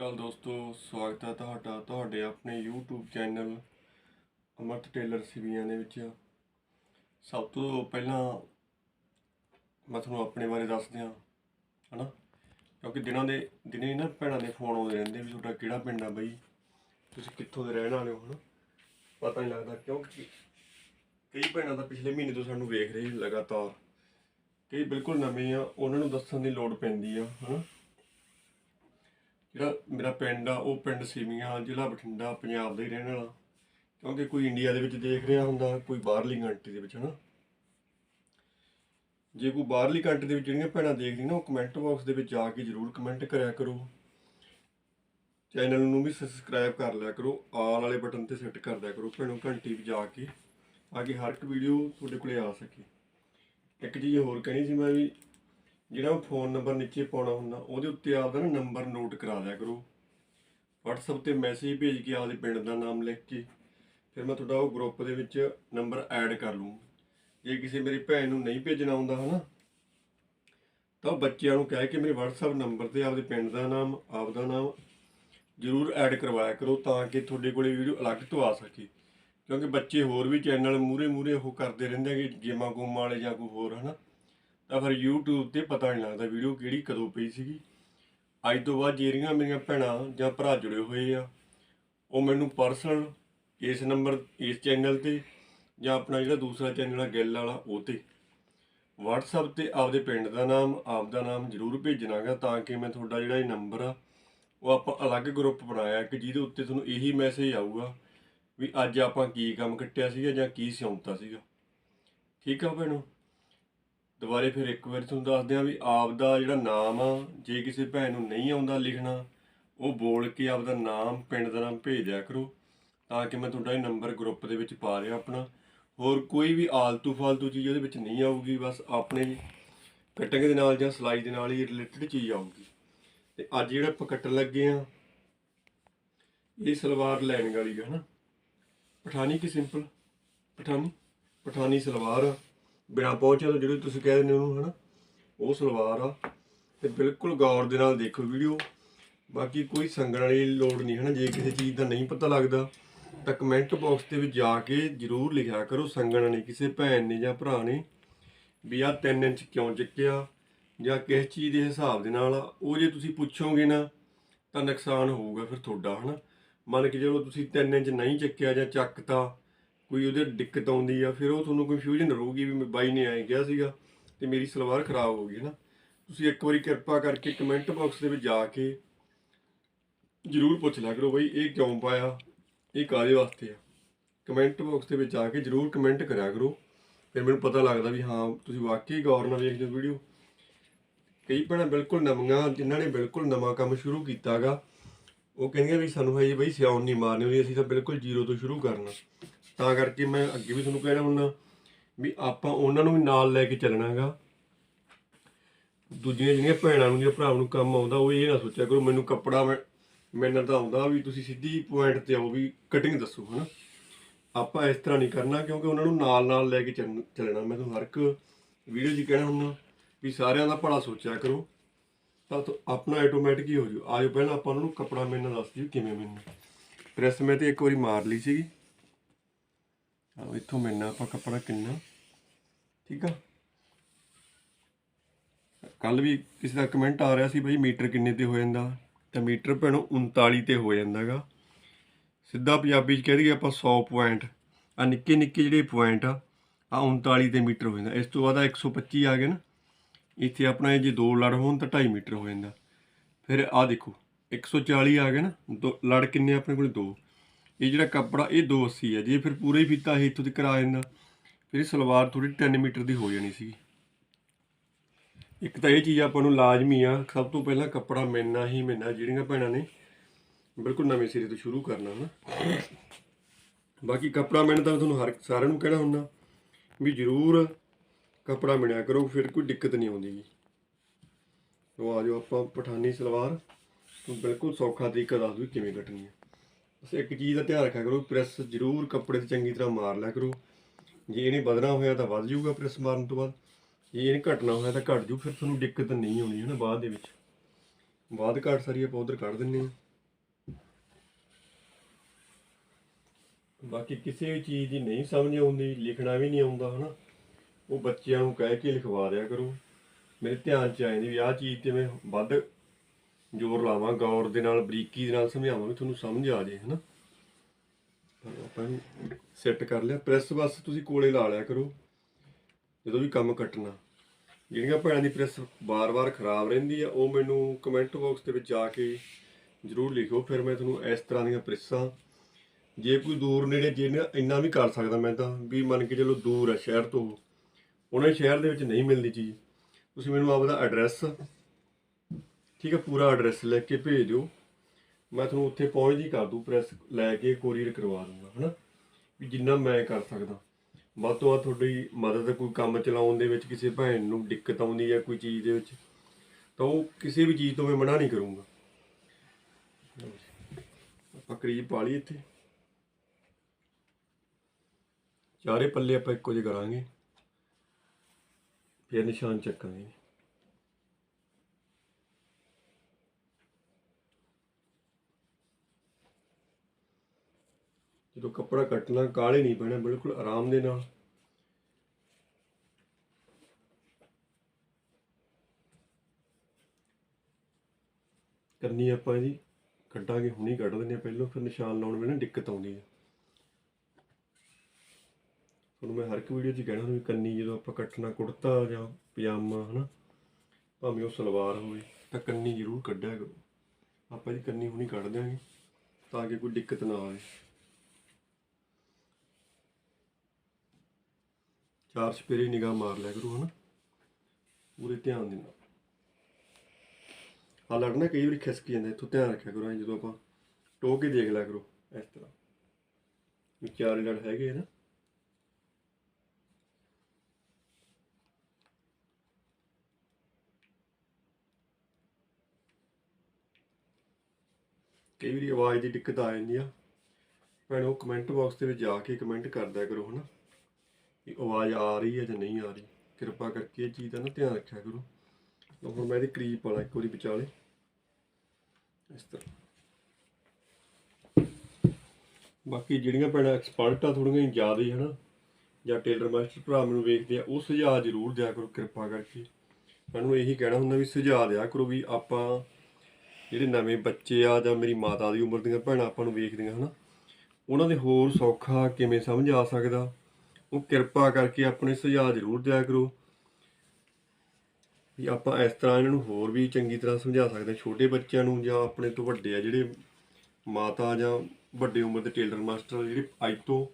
ਅਕਾਲ ਦੋਸਤੋ, ਸਵਾਗਤ ਹੈ ਤੁਹਾਡਾ, ਤੁਹਾਡੇ ਆਪਣੇ YouTube channel Amrit tailor Siviyan ਦੇ ਵਿੱਚ। ਸਭ ਤੋਂ ਪਹਿਲਾਂ ਮੈਂ ਤੁਹਾਨੂੰ ਆਪਣੇ ਬਾਰੇ ਦੱਸ ਦਿਆਂ ਹਨਾ? ਕਿਉਂਕਿ ਦਿਨਾਂ ਦੇ, ਦਿਨੇ ਨਾ ਭੈਣਾਂ ਦੇ ਫੋਨ ਆਉਂਦੇ ਰਹਿੰਦੇ ਵੀ ਤੁਹਾਡਾ ਕਿਹੜਾ ਪਿੰਡ ਆ ਬਈ? ਤੁਸੀਂ ਕਿੱਥੋਂ ਦੇ ਰਹਿਣ ਵਾਲੇ ਹੋ, ਹਨਾ? ਪਤਾ ਨਹੀਂ ਲੱਗਦਾ, ਕਿਉਂਕਿ ਕਈ ਭੈਣਾਂ ਤਾਂ ਪਿਛਲੇ ਮਹੀਨੇ ਤੋਂ ਸਾਨੂੰ ਵੇਖ ਰਹੇ ਲਗਾਤਾਰ। ਕਈ ਬਿਲਕੁਲ ਨਵੇਂ ਆ, ਉਹਨਾਂ ਨੂੰ ਦੱਸਣ ਦੀ ਲੋੜ ਪੈਂਦੀ ਆ, ਹਨਾ? ਜਿਹੜਾ ਮੇਰਾ ਪਿੰਡ ਆ, ਉਹ ਪਿੰਡ ਸੀਵੀਆਂ ਜ਼ਿਲ੍ਹਾ ਬਠਿੰਡਾ, ਪੰਜਾਬ ਦਾ ਹੀ ਰਹਿਣ ਵਾਲਾ। ਕਿਉਂਕਿ ਕੋਈ ਇੰਡੀਆ ਦੇ ਵਿੱਚ ਦੇਖ ਰਿਹਾ ਹੁੰਦਾ, ਕੋਈ ਬਾਹਰਲੀ ਕੰਟਰੀ ਦੇ ਵਿੱਚ, ਹਨਾ? ਜੇ ਕੋਈ ਬਾਹਰਲੀ ਕੰਟਰੀ ਦੇ ਵਿੱਚ ਜਿਹੜੀਆਂ ਭੈਣਾਂ ਦੇਖਦੀ ਨਾ, ਉਹ ਕਮੈਂਟ ਬਾਕਸ ਦੇ ਵਿੱਚ ਜਾ ਕੇ ਜਰੂਰ ਕਮੈਂਟ ਕਰਿਆ ਕਰੋ। ਚੈਨਲ ਨੂੰ ਵੀ ਸਬਸਕ੍ਰਾਈਬ ਕਰ ਲਿਆ ਕਰੋ, ਆਲ ਵਾਲੇ ਬਟਨ ਤੇ ਸੈੱਟ ਕਰ ਦਿਆ ਕਰੋ ਭੈਣੋ ਘੰਟੀ ਵੀ ਜਾ ਕੇ ਆ ਕੇ ਹਰ ਇੱਕ ਵੀਡੀਓ ਤੁਹਾਡੇ ਕੋਲੇ ਆ ਸਕੇ। ਇੱਕ ਚੀਜ਼ ਹੋਰ ਕਹਿਣੀ ਸੀ ਮੈਂ ਵੀ ਜਿਹੜਾ ਉਹ ਫੋਨ ਨੰਬਰ ਨੀਚੇ ਪਾਉਣਾ ਹੁੰਦਾ, ਉਹਦੇ ਉੱਤੇ ਆਪਦਾ ਨਾ ਨੰਬਰ ਨੋਟ ਕਰਾ ਲਿਆ ਕਰੋ। WhatsApp ਤੇ ਮੈਸੇਜ ਭੇਜ ਕੇ ਆਪਦੇ ਪਿੰਡ ਦਾ ਨਾਮ ਲਿਖ ਕੇ, ਫਿਰ ਮੈਂ ਤੁਹਾਡਾ ਉਹ ਗਰੁੱਪ ਦੇ ਵਿੱਚ ਨੰਬਰ ਐਡ ਕਰ ਲੂੰ ਜੇ ਕਿਸੇ ਮੇਰੀ ਭੈਣ ਨੂੰ ਨਹੀਂ ਭੇਜਣਾ ਆਉਂਦਾ ਹਨਾ, ਤਾਂ ਉਹ ਬੱਚਿਆਂ ਨੂੰ ਕਹਿ ਕੇ ਮੇਰੇ WhatsApp ਨੰਬਰ ਤੇ ਆਪਦੇ ਪਿੰਡ ਦਾ ਨਾਮ, ਆਪਦਾ ਨਾਮ ਜ਼ਰੂਰ ਐਡ ਕਰਵਾਇਆ ਕਰੋ ਤਾਂ ਕਿ ਤੁਹਾਡੇ ਕੋਲੇ ਵੀਡੀਓ ਅਲੱਗ ਤੋਂ ਆ ਸਕੇ। ਕਿਉਂਕਿ ਬੱਚੇ ਹੋਰ ਵੀ ਚੈਨਲ ਮੂਰੇ ਮੂਰੇ ਉਹ ਕਰਦੇ ਰਹਿੰਦੇ ਕਿ ਗੇਮਾਂ ਗੂਮਾਂ ਵਾਲੇ ਜਾਂ ਕੋਈ ਹੋਰ ਹਨਾ। ਤਾਂ ਫਿਰ YouTube ਤੇ ਪਤਾ ਨਹੀਂ ਲੱਗਦਾ ਵੀਡੀਓ ਕਿਹੜੀ ਕਦੋਂ ਪਈ ਸੀਗੀ। ਅੱਜ ਤੋਂ ਬਾਅਦ ਜਿਹੜੀਆਂ ਮੇਰੀਆਂ ਭੈਣਾਂ ਜਾਂ ਭਰਾ ਜੁੜੇ ਹੋਏ ਆ, ਉਹ ਮੈਨੂੰ ਪਰਸਨਲ ਇਸ ਨੰਬਰ ਇਸ ਚੈਨਲ ਤੇ ਜਾਂ ਆਪਣਾ ਜਿਹੜਾ ਦੂਸਰਾ ਚੈਨਲ ਆ ਗਿੱਲ ਵਾਲਾ, ਉਹ ਤੇ। WhatsApp ਤੇ ਆਪਦੇ ਪਿੰਡ ਦਾ ਨਾਮ ਆਪ ਦਾ ਨਾਮ ਜ਼ਰੂਰ ਭੇਜਣਾਗਾ ਤਾਂ ਕਿ ਮੈਂ ਤੁਹਾਡਾ ਜਿਹੜਾ ਇਹ ਨੰਬਰ ਆ, ਉਹ ਆਪਾਂ ਅਲੱਗ ਗਰੁੱਪ ਬਣਾਇਆ ਕਿ ਜਿਹਦੇ ਉੱਤੇ ਤੁਹਾਨੂੰ ਇਹੀ ਮੈਸੇਜ ਆਊਗਾ ਵੀ ਅੱਜ ਆਪਾਂ ਕੀ ਕੰਮ ਕੱਟਿਆ ਸੀਗਾ ਜਾਂ ਕੀ ਸਿਉਂਤਾ ਸੀਗਾ। ਠੀਕ ਆ ਭੈਣੋ? ਦੁਬਾਰੇ ਫਿਰ ਇੱਕ ਵਾਰ ਤੁਹਾਨੂੰ ਦੱਸ ਦਿਆਂ ਵੀ ਆਪ ਦਾ ਜਿਹੜਾ ਨਾਮ ਆ, ਜੇ ਕਿਸੇ ਭੈਣ ਨੂੰ ਨਹੀਂ ਆਉਂਦਾ ਲਿਖਣਾ, ਉਹ ਬੋਲ ਕੇ ਆਪ ਦਾ ਨਾਮ ਪਿੰਡ ਦਾ ਨਾਮ ਭੇਜ ਦਿਆ ਕਰੋ, ਤਾਂ ਕਿ ਮੈਂ ਤੁਹਾਡਾ ਇਹ ਨੰਬਰ ਗਰੁੱਪ ਦੇ ਵਿੱਚ ਪਾ ਰਿਹਾ ਆਪਣਾ। ਹੋਰ ਕੋਈ ਵੀ ਆਲਤੂ ਫਾਲਤੂ ਚੀਜ਼ ਉਹਦੇ ਵਿੱਚ ਨਹੀਂ ਆਊਗੀ, ਬਸ ਆਪਣੇ ਕਟਿੰਗ ਦੇ ਨਾਲ ਜਾਂ ਸਿਲਾਈ ਦੇ ਨਾਲ ਹੀ ਰਿਲੇਟਡ ਚੀਜ਼ ਆਊਗੀ। ਤੇ ਅੱਜ ਜਿਹੜਾ ਆਪਾਂ ਕੱਟਣ ਲੱਗੇ ਆ ਇਹ ਸਲਵਾਰ ਲੈਣ ਵਾਲੀ ਹੈ ਨਾ ਪਠਾਨੀ ਕਿ ਸਿੰਪਲ ਪਠਾਨੀ ਪਠਾਨੀ ਸਲਵਾਰ। ਆ ਬਿਨਾ ਪਹੁੰਚਿਆ ਤੋਂ ਜਿਹੜੇ ਤੁਸੀਂ ਕਹਿ ਦਿੰਦੇ ਹੋ ਉਹਨੂੰ ਹਨਾ? ਉਹ ਸਲਵਾਰ ਆ। ਤੇ ਬਿਲਕੁਲ ਗੌਰ ਦੇ ਨਾਲ ਦੇਖੋ ਵੀਡੀਓ। ਬਾਕੀ ਕੋਈ ਸੰਗਣ ਵਾਲੀ ਲੋੜ ਨਹੀਂ ਹਨਾ? ਜੇ ਕਿਸੇ ਚੀਜ਼ ਦਾ ਨਹੀਂ ਪਤਾ ਲੱਗਦਾ ਤਾਂ ਕਮੈਂਟ ਬਾਕਸ ਦੇ ਵਿੱਚ ਜਾ ਕੇ ਜਰੂਰ ਲਿਖਿਆ ਕਰੋ ਸੰਗਣ ਨੇ ਕਿਸੇ ਭੈਣ ਨੇ ਜਾਂ ਭਰਾ ਨੇ ਵੀ ਆਹ 3 ਇੰਚ ਕਿਉਂ ਚੱਕਿਆ ਜਾਂ ਕਿਸ ਚੀਜ਼ ਦੇ ਹਿਸਾਬ ਦੇ ਨਾਲ ਆ, ਉਹ ਜੇ ਤੁਸੀਂ ਪੁੱਛੋਗੇ ਨਾ ਤਾਂ ਨੁਕਸਾਨ ਹੋਊਗਾ ਫਿਰ ਤੁਹਾਡਾ ਹਨਾ? ਮੰਨ ਕੇ ਜਦੋਂ ਤੁਸੀਂ 3 ਇੰਚ ਨਹੀਂ ਚੱਕਿਆ ਜਾਂ ਚੱਕਤਾ ਕੋਈ ਉਹਦੇ ਦਿੱਕਤ ਆਉਂਦੀ ਆ, ਫਿਰ ਉਹ ਤੁਹਾਨੂੰ ਕਨਫਿਊਜ਼ਨ ਰਹੂਗੀ ਵੀ ਮੈਂ ਬਾਈ ਨੇ ਐਂ ਕਿਹਾ ਸੀਗਾ ਤੇ ਮੇਰੀ ਸਲਵਾਰ ਖਰਾਬ ਹੋ ਗਈ ਨਾ। ਤੁਸੀਂ ਇੱਕ ਵਾਰੀ ਕਿਰਪਾ ਕਰਕੇ ਕਮੈਂਟ ਬਾਕਸ ਦੇ ਵਿੱਚ ਜਾ ਕੇ ਜਰੂਰ ਪੁੱਛ ਲਿਆ ਕਰੋ ਬਈ ਇਹ ਕਿਉਂ ਪਾਇਆ, ਇਹ ਕਾਹਦੇ ਵਾਸਤੇ ਆ। ਕਮੈਂਟ ਬਾਕਸ ਦੇ ਵਿੱਚ ਜਾ ਕੇ ਜਰੂਰ ਕਮੈਂਟ ਕਰਿਆ ਕਰੋ, ਫਿਰ ਮੈਨੂੰ ਪਤਾ ਲੱਗਦਾ ਵੀ ਹਾਂ, ਤੁਸੀਂ ਵਾਕਈ ਗੌਰ ਨਾਲ ਵੇਖਦੇ ਹੋ ਵੀਡੀਓ ਕਈ ਭੈਣਾਂ ਬਿਲਕੁਲ ਨਵੀਆਂ, ਜਿਨ੍ਹਾਂ ਨੇ ਬਿਲਕੁਲ ਨਵਾਂ ਕੰਮ ਸ਼ੁਰੂ ਕੀਤਾਗਾ, ਉਹ ਕਹਿੰਦੀਆਂ ਵੀ ਸਾਨੂੰ ਹਜੇ ਬਈ ਸਿਆਉਣ ਨਹੀਂ ਮਾਰਨੀ ਹੋਈ ਅਸੀਂ ਤਾਂ ਬਿਲਕੁਲ ਜ਼ੀਰੋ ਤੋਂ ਸ਼ੁਰੂ ਕਰਨਾ। ਤਾਂ ਕਰਕੇ ਮੈਂ ਅੱਗੇ ਵੀ ਤੁਹਾਨੂੰ ਕਹਿਣਾ ਹੁੰਦਾ ਵੀ ਆਪਾਂ ਉਹਨਾਂ ਨੂੰ ਵੀ ਨਾਲ ਲੈ ਕੇ ਚੱਲਣਾਗਾ। ਦੂਜੀਆਂ ਜਿਹੜੀਆਂ ਭੈਣਾਂ ਨੂੰ ਜਾਂ ਭਰਾਵਾਂ ਨੂੰ ਕੰਮ ਆਉਂਦਾ, ਉਹ ਇਹ ਨਾ ਸੋਚਿਆ ਕਰੋ, ਮੈਨੂੰ ਕੱਪੜਾ ਮੈਂ ਮੈਨੂੰ ਤਾਂ ਆਉਂਦਾ ਵੀ ਤੁਸੀਂ ਸਿੱਧੀ ਪੁਆਇੰਟ ਤੇ ਆਓ ਵੀ ਕਟਿੰਗ ਦੱਸੋ, ਹਨਾ। ਆਪਾਂ ਇਸ ਤਰ੍ਹਾਂ ਨਹੀਂ ਕਰਨਾ, ਕਿਉਂਕਿ ਉਹਨਾਂ ਨੂੰ ਨਾਲ ਨਾਲ ਲੈ ਕੇ ਚੱਲਣ- ਚੱਲਣਾ। ਮੈਂ ਤੁਹਾਨੂੰ ਹਰ ਇੱਕ ਵੀਡੀਓ 'ਚ ਕਹਿਣਾ ਹੁੰਦਾ ਵੀ ਸਾਰਿਆਂ ਦਾ ਭਲਾ ਸੋਚਿਆ ਕਰੋ। ਤਾਂ ਆਪਣਾ ਆਟੋਮੈਟਿਕ ਹੀ ਹੋ ਜੂ ਆਜੋ ਪਹਿਲਾਂ ਆਪਾਂ ਉਹਨਾਂ ਨੂੰ ਕੱਪੜਾ ਮੈਨੂੰ ਦੱਸ ਦਿਓ ਕਿਵੇਂ ਮੈਨੂੰ ਪ੍ਰੈਸ ਮੈਂ ਤੇ ਇੱਕ ਵਾਰੀ ਮਾਰ ਲਈ ਸੀਗੀ। ਆਹ ਇੱਥੋਂ ਮਿਲਣਾ ਆਪਾਂ ਕੱਪੜਾ ਕਿੰਨਾ? ਠੀਕ ਆ? ਕੱਲ ਵੀ ਕਿਸੇ ਦਾ ਕਮੈਂਟ ਆ ਰਿਹਾ ਸੀ ਬਈ ਮੀਟਰ ਕਿੰਨੇ ਤੇ ਹੋ ਜਾਂਦਾ? ਤਾਂ ਮੀਟਰ ਭੈਣੋ 39 ਤੇ ਹੋ ਜਾਂਦਾਗਾ। ਸਿੱਧਾ ਪੰਜਾਬੀ ਚ ਕਹਿ ਦਈਏ ਆਪਾਂ 100 ਪੁਆਇੰਟ ਆ ਨਿੱਕੇ ਨਿੱਕੇ ਜਿਹੜੇ ਪੁਆਇੰਟ ਆ ਆ 39 ਤੇ ਮੀਟਰ ਹੋ ਜਾਂਦਾ। ਇਸ ਤੋਂ ਬਾਅਦ ਆਹ 125 ਆ ਗਿਆ ਨਾ, ਇੱਥੇ ਆਪਣਾ ਇਹ ਜੇ ਦੋ ਲੜ ਹੋਣ ਤਾਂ 2.5 ਮੀਟਰ ਹੋ ਜਾਂਦਾ। ਫਿਰ ਆ ਦੇਖੋ 140 ਆ ਗਿਆ ਨਾ, ਦੋ ਲੜ ਕਿੰਨੇ ਆਪਣੇ ਕੋਲ? ਦੋ। ਇਹ ਜਿਹੜਾ ਕੱਪੜਾ, ਇਹ 280 ਹੈ ਜੇ। ਫਿਰ ਪੂਰਾ ਹੀ ਫੀਤਾ ਇਹ ਇੱਥੋਂ ਤੱਕ ਆ ਜਾਂਦਾ ਫਿਰ ਇਹ ਸਲਵਾਰ ਥੋੜੀ 3 ਮੀਟਰ ਦੀ ਹੋ ਜਾਣੀ ਸੀ ਇੱਕ ਤਾਂ ਇਹ ਚੀਜ਼ ਆਪਾਂ ਨੂੰ ਲਾਜ਼ਮੀ ਆ। ਸਭ ਤੋਂ ਪਹਿਲਾਂ ਕੱਪੜਾ ਮਿਲਣਾ ਹੀ ਮਿਲਣਾ, ਜਿਹੜੀਆਂ ਭੈਣਾਂ ਨੇ ਬਿਲਕੁਲ ਨਵੇਂ ਸਿਰੇ ਤੋਂ ਸ਼ੁਰੂ ਕਰਨਾ ਨਾ। ਬਾਕੀ ਕੱਪੜਾ ਮਿਲਣ ਤਾਂ ਤੁਹਾਨੂੰ ਹਰ, ਸਾਰਿਆਂ ਨੂੰ ਕਹਿਣਾ ਹੁੰਦਾ ਵੀ ਜ਼ਰੂਰ ਕੱਪੜਾ ਮਿਲਿਆ ਕਰੋ, ਫਿਰ ਕੋਈ ਦਿੱਕਤ ਨਹੀਂ ਆਉਂਦੀ ਜੀ। ਸੋ ਆ ਜਾਓ ਆਪਾਂ ਪਠਾਨੀ ਸਲਵਾਰ। ਬਿਲਕੁਲ ਸੌਖਾ ਤਰੀਕਾ ਦੱਸ ਦੂੰ ਕਿਵੇਂ ਕੱਟਣੀ ਹੈ ਬਸ ਇੱਕ ਚੀਜ਼ ਦਾ ਧਿਆਨ ਰੱਖਿਆ ਕਰੋ, ਪ੍ਰੈਸ ਜ਼ਰੂਰ ਕੱਪੜੇ ਤੇ ਚੰਗੀ ਤਰ੍ਹਾਂ ਮਾਰ ਲਿਆ ਕਰੋ। ਜੇ ਇਹਨੇ ਵਧਣਾ ਹੋਇਆ ਤਾਂ ਵੱਧ ਜੂਗਾ ਪ੍ਰੈਸ ਮਾਰਨ ਤੋਂ ਬਾਅਦ। ਜੇ ਇਹਨੇ ਘਟਣਾ ਹੋਇਆ ਤਾਂ ਘਟ ਜੂ ਫਿਰ ਤੁਹਾਨੂੰ ਦਿੱਕਤ ਨਹੀਂ ਆਉਣੀ ਹੈ ਨਾ ਬਾਅਦ ਦੇ ਵਿੱਚ। ਬਾਅਦ ਘਟ ਸਾਰੀ ਆਪਾਂ ਉਧਰ ਕੱਢ ਦਿੰਨੇ ਆ ਬਾਕੀ ਕਿਸੇ ਵੀ ਚੀਜ਼ ਦੀ ਨਹੀਂ ਸਮਝ ਆਉਂਦੀ, ਲਿਖਣਾ ਵੀ ਨਹੀਂ ਆਉਂਦਾ, ਹਨਾ। ਉਹ ਬੱਚਿਆਂ ਨੂੰ ਕਹਿ ਕੇ ਲਿਖਵਾ ਦਿਆ ਕਰੋ। ਮੇਰੇ ਧਿਆਨ ਚ ਆਏ ਨੇ ਵੀ ਆਹ ਚੀਜ਼ ਤੇ ਮੈਂ ਵੱਧ ਜ਼ੋਰ ਲਾਵਾਂ, ਗੌਰ ਦੇ ਨਾਲ, ਬਰੀਕੀ ਦੇ ਨਾਲ ਸਮਝਾਵਾਂ ਵੀ ਤੁਹਾਨੂੰ ਸਮਝ ਆ ਜੇ, ਹਨਾ? ਤਾਂ ਆਪਾਂ ਨੂੰ ਸੈੱਟ ਕਰ ਲਿਆ। ਪ੍ਰੈਸ ਬਸ ਤੁਸੀਂ ਕੋਲੇ ਲਾ ਲਿਆ ਕਰੋ, ਜਦੋਂ ਵੀ ਕੰਮ ਕੱਟਣਾ। ਜਿਹੜੀਆਂ ਭੈਣਾਂ ਦੀ ਪ੍ਰੈਸ ਬਾਰ-ਬਾਰ ਖਰਾਬ ਰਹਿੰਦੀ ਆ, ਉਹ ਮੈਨੂੰ ਕਮੈਂਟ ਬਾਕਸ ਦੇ ਵਿੱਚ ਜਾ ਕੇ ਜ਼ਰੂਰ ਲਿਖੋ ਫਿਰ ਮੈਂ ਤੁਹਾਨੂੰ ਇਸ ਤਰ੍ਹਾਂ ਦੀਆਂ ਪ੍ਰੈਸਾਂ ਜੇ ਕੋਈ ਦੂਰ ਨੇੜੇ ਜਿਹਨੇ ਇੰਨਾ ਵੀ ਕਰ ਸਕਦਾ ਮੈਂ ਤਾਂ, ਵੀ ਮੰਨ ਕੇ ਚਲੋ ਦੂਰ ਹੈ ਸ਼ਹਿਰ ਤੋਂ, ਉਹਨਾਂ ਸ਼ਹਿਰ ਦੇ ਵਿੱਚ ਨਹੀਂ ਮਿਲਦੀ ਚੀਜ਼। ਤੁਸੀਂ ਮੈਨੂੰ ਆਪਦਾ ਐਡਰੈਸ ਠੀਕ ਹੈ, ਪੂਰਾ ਐਡਰੈਸ ਲੈ ਕੇ ਭੇਜ ਦਿਓ। ਮੈਂ ਤੁਹਾਨੂੰ ਉੱਥੇ ਪਹੁੰਚਦੀ ਕਰ ਦੂੰ ਪ੍ਰੈਸ ਲੈ ਕੇ ਕੋਰੀਅਰ ਕਰਵਾ ਦੂੰਗਾ, ਹਨਾ? ਵੀ ਜਿੰਨਾ ਮੈਂ ਕਰ ਸਕਦਾ। ਵੱਧ ਤੋਂ ਵੱਧ ਤੁਹਾਡੀ ਮਦਦ, ਕੋਈ ਕੰਮ ਚਲਾਉਣ ਦੇ ਵਿੱਚ ਕਿਸੇ ਭੈਣ ਨੂੰ ਦਿੱਕਤ ਆਉਂਦੀ ਹੈ ਕੋਈ ਚੀਜ਼ ਦੇ ਵਿੱਚ, ਤਾਂ ਉਹ ਕਿਸੇ ਵੀ ਚੀਜ਼ ਤੋਂ ਮੈਂ ਮਨਾ ਨਹੀਂ ਕਰੂੰਗਾ। ਆਪਾਂ ਕਰੀਬ ਪਾ ਲਈ ਇੱਥੇ। ਚਾਰੇ ਪੱਲੇ ਆਪਾਂ ਇੱਕੋ ਜਿਹੇ ਕਰਾਂਗੇ। ਫਿਰ ਨਿਸ਼ਾਨ ਚੱਕਾਂਗੇ। ਜਦੋਂ ਕੱਪੜਾ ਕੱਟਣਾ, ਕਾਲੇ ਨਹੀਂ ਪੈਣਾ, ਬਿਲਕੁਲ ਆਰਾਮ ਦੇ ਨਾਲ। ਕਰਨੀ ਆਪਾਂ ਜੀ, ਕੱਢਾਂਗੇ, ਹੁਣੀ ਕੱਢ ਦਿੰਦੇ ਆ ਪਹਿਲਾਂ, ਫਿਰ ਨਿਸ਼ਾਨ ਲਾਉਣ ਵੇਲੇ ਨਾ ਦਿੱਕਤ ਆਉਂਦੀ ਹੈ। ਤੁਹਾਨੂੰ ਮੈਂ ਹਰ ਇੱਕ ਵੀਡੀਓ 'ਚ ਕਹਿਣਾ, ਵੀ ਕੰਨੀ ਜਦੋਂ ਆਪਾਂ ਕੱਟਣਾ ਕੁੜਤਾ ਜਾਂ ਪਜਾਮਾ, ਹਨਾ, ਭਾਵੇਂ ਉਹ ਸਲਵਾਰ ਹੋਵੇ, ਤਾਂ ਕੰਨੀ ਜ਼ਰੂਰ ਕੱਢਿਆ ਕਰੋ। ਆਪਾਂ ਜੀ ਕੰਨੀ ਹੁਣੀ ਕੱਢ ਦਿਆਂਗੇ, ਤਾਂ ਕਿ ਕੋਈ ਦਿੱਕਤ ਨਾ ਆਵੇ। ਚਾਰ ਸਪੇਰੇ ਨਿਗਾਹ ਮਾਰ ਲਿਆ ਕਰੋ ਹਨਾ। ਪੂਰੇ ਧਿਆਨ ਦੇ ਨਾਲ। ਆ ਲੜਨਾ ਕਈ ਵਾਰੀ ਖਿਸਕ ਜਾਂਦਾ, ਇੱਥੋਂ ਧਿਆਨ ਰੱਖਿਆ ਕਰੋ ਜਦੋਂ ਆਪਾਂ ਟੋ ਕੇ ਦੇਖ ਲਿਆ ਕਰੋ, ਇਸ ਤਰ੍ਹਾਂ। ਵੀ ਚਾਰ ਲੜ ਹੈਗੇ ਆ ਨਾ। ਕਈ ਵਾਰੀ ਆਵਾਜ਼ ਦੀ ਦਿੱਕਤ ਆ ਜਾਂਦੀ ਆ। ਭੈਣੋ ਕਮੈਂਟ ਬਾਕਸ ਦੇ ਵਿੱਚ ਜਾ ਕੇ ਕਮੈਂਟ ਕਰਦਿਆ ਕਰੋ, ਹਨਾ। ਵੀ ਆਵਾਜ਼ ਆ ਰਹੀ ਹੈ ਜਾਂ ਨਹੀਂ ਆ ਰਹੀ। ਕਿਰਪਾ ਕਰਕੇ ਇਹ ਚੀਜ਼ ਦਾ ਨਾ ਧਿਆਨ ਰੱਖਿਆ ਕਰੋ। ਲਓ ਹੁਣ ਮੈਂ ਇਹਦੇ ਕਰੀਬ ਪਾਣਾ ਇੱਕ ਵਾਰੀ ਵਿਚਾਲੇ ਇਸ ਤਰ੍ਹਾਂ। ਬਾਕੀ ਜਿਹੜੀਆਂ ਭੈਣਾਂ ਐਕਸਪਰਟ ਆ ਥੋੜੀਆਂ ਜ਼ਿਆਦਾ ਹੀ ਹਨਾ, ਜਾਂ ਟੇਲਰ ਮਾਸਟਰ ਭਰਾ ਮੈਨੂੰ ਵੇਖਦੇ ਆ, ਉਹ ਸੁਝਾਅ ਜ਼ਰੂਰ ਦਿਆ ਕਰੋ ਕਿਰਪਾ ਕਰਕੇ। ਮੈਨੂੰ ਇਹੀ ਕਹਿਣਾ ਹੁੰਦਾ ਵੀ ਸੁਝਾਅ ਦਿਆ ਕਰੋ ਵੀ ਆਪਾਂ ਜਿਹੜੇ ਨਵੇਂ ਬੱਚੇ ਆ ਜਾਂ ਮੇਰੀ ਮਾਤਾ ਦੀ ਉਮਰ ਦੀਆਂ ਭੈਣਾਂ ਆਪਾਂ ਨੂੰ ਵੇਖਦੀਆਂ ਹਨਾ, ਉਹਨਾਂ ਦੇ ਹੋਰ ਸੌਖਾ ਕਿਵੇਂ ਸਮਝ ਆ ਸਕਦਾ? ਉਹ ਕਿਰਪਾ ਕਰਕੇ ਆਪਣੇ ਸੁਝਾਅ ਜ਼ਰੂਰ ਦਿਆ ਕਰੋ। ਵੀ ਆਪਾਂ ਇਸ ਤਰ੍ਹਾਂ ਇਹਨਾਂ ਨੂੰ ਹੋਰ ਵੀ ਚੰਗੀ ਤਰ੍ਹਾਂ ਸਮਝਾ ਸਕਦੇ ਹਾਂ। ਛੋਟੇ ਬੱਚਿਆਂ ਨੂੰ ਜਾਂ ਆਪਣੇ ਤੋਂ ਵੱਡੇ ਆ ਜਿਹੜੇ ਮਾਤਾ ਜਾਂ ਵੱਡੇ ਉਮਰ ਦੇ ਟੇਲਰ ਮਾਸਟਰ ਜਿਹੜੇ ਅੱਜ ਤੋਂ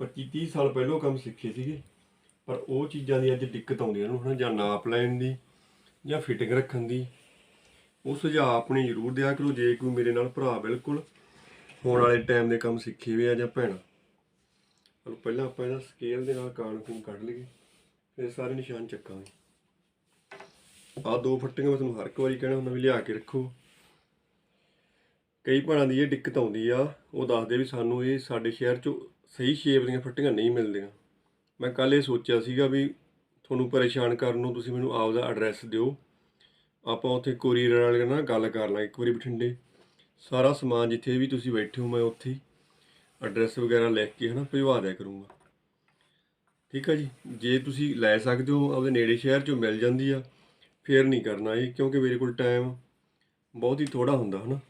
25 30 ਸਾਲ ਪਹਿਲਾਂ ਕੰਮ ਸਿੱਖੇ ਸੀਗੇ। ਪਰ ਉਹ ਚੀਜ਼ਾਂ ਦੀ ਅੱਜ ਦਿੱਕਤ ਆਉਂਦੀ ਹੈ ਉਹਨੂੰ ਜਾਂ ਨਾਪ ਲੈਣ ਦੀ ਜਾਂ ਫਿਟਿੰਗ ਰੱਖਣ ਦੀ। ਉਹ ਸੁਝਾਅ ਆਪਣੇ ਜ਼ਰੂਰ ਦਿਆ ਕਰੋ। ਜੇ ਕੋਈ ਮੇਰੇ ਨਾਲ ਭਰਾ ਬਿਲਕੁਲ ਹੋਣ ਵਾਲੇ ਟਾਈਮ ਦੇ ਕੰਮ ਸਿੱਖੇ ਹੋਏ ਆ ਜਾਂ ਭੈਣਾਂ ਚਲੋ ਪਹਿਲਾਂ ਆਪਾਂ ਇਹਦਾ ਸਕੇਲ ਦੇ ਨਾਲ ਕਾਣ ਕੂਣ ਕੱਢ ਲਈਏ, ਫਿਰ ਸਾਰੇ ਨਿਸ਼ਾਨ ਚੱਕਾਂਗੇ। ਆਹ ਦੋ ਫੱਟੀਆਂ ਮੈਂ ਤੁਹਾਨੂੰ ਹਰ ਇੱਕ ਵਾਰੀ ਕਹਿਣਾ ਹੁੰਦਾ ਵੀ ਲਿਆ ਕੇ ਰੱਖੋ। ਕਈ ਭੈਣਾਂ ਦੀ ਇਹ ਦਿੱਕਤ ਆਉਂਦੀ ਆ, ਉਹ ਦੱਸਦੇ ਵੀ ਸਾਨੂੰ ਇਹ ਸਾਡੇ ਸ਼ਹਿਰ 'ਚੋਂ ਸਹੀ ਸ਼ੇਪ ਦੀਆਂ ਫੱਟੀਆਂ ਨਹੀਂ ਮਿਲਦੀਆਂ। ਮੈਂ ਕੱਲ ਇਹ ਸੋਚਿਆ ਸੀਗਾ ਵੀ ਤੁਹਾਨੂੰ ਪਰੇਸ਼ਾਨ ਕਰਨ ਨੂੰ ਤੁਸੀਂ ਮੈਨੂੰ ਆਪਦਾ ਐਡਰੈਸ ਦਿਓ। ਆਪਾਂ ਉੱਥੇ ਕੋਰੀਅਰ ਵਾਲੇ ਨਾਲ ਗੱਲ ਕਰ ਲਾਂ ਇੱਕ ਵਾਰੀ ਬਠਿੰਡੇ। ਸਾਰਾ ਸਮਾਨ ਜਿੱਥੇ ਵੀ ਤੁਸੀਂ ਬੈਠੇ ਹੋ, ਮੈਂ ਉੱਥੇ ਐਡਰੈਸ ਵਗੈਰਾ ਲਿਖ ਕੇ ਹਨਾ ਭਿਜਵਾ ਦਿਆ ਕਰੂੰਗਾ। ਠੀਕ ਆ ਜੀ? ਜੇ ਤੁਸੀਂ ਲੈ ਸਕਦੇ ਹੋ, ਆਪਦੇ ਨੇੜੇ ਸ਼ਹਿਰ 'ਚੋਂ ਮਿਲ ਜਾਂਦੀ ਆ, ਫੇਰ ਨਹੀਂ ਕਰਨਾ ਇਹ, ਕਿਉਂਕਿ ਮੇਰੇ ਕੋਲ ਟਾਈਮ ਬਹੁਤ ਹੀ ਥੋੜਾ ਹੁੰਦਾ ਹਨਾ।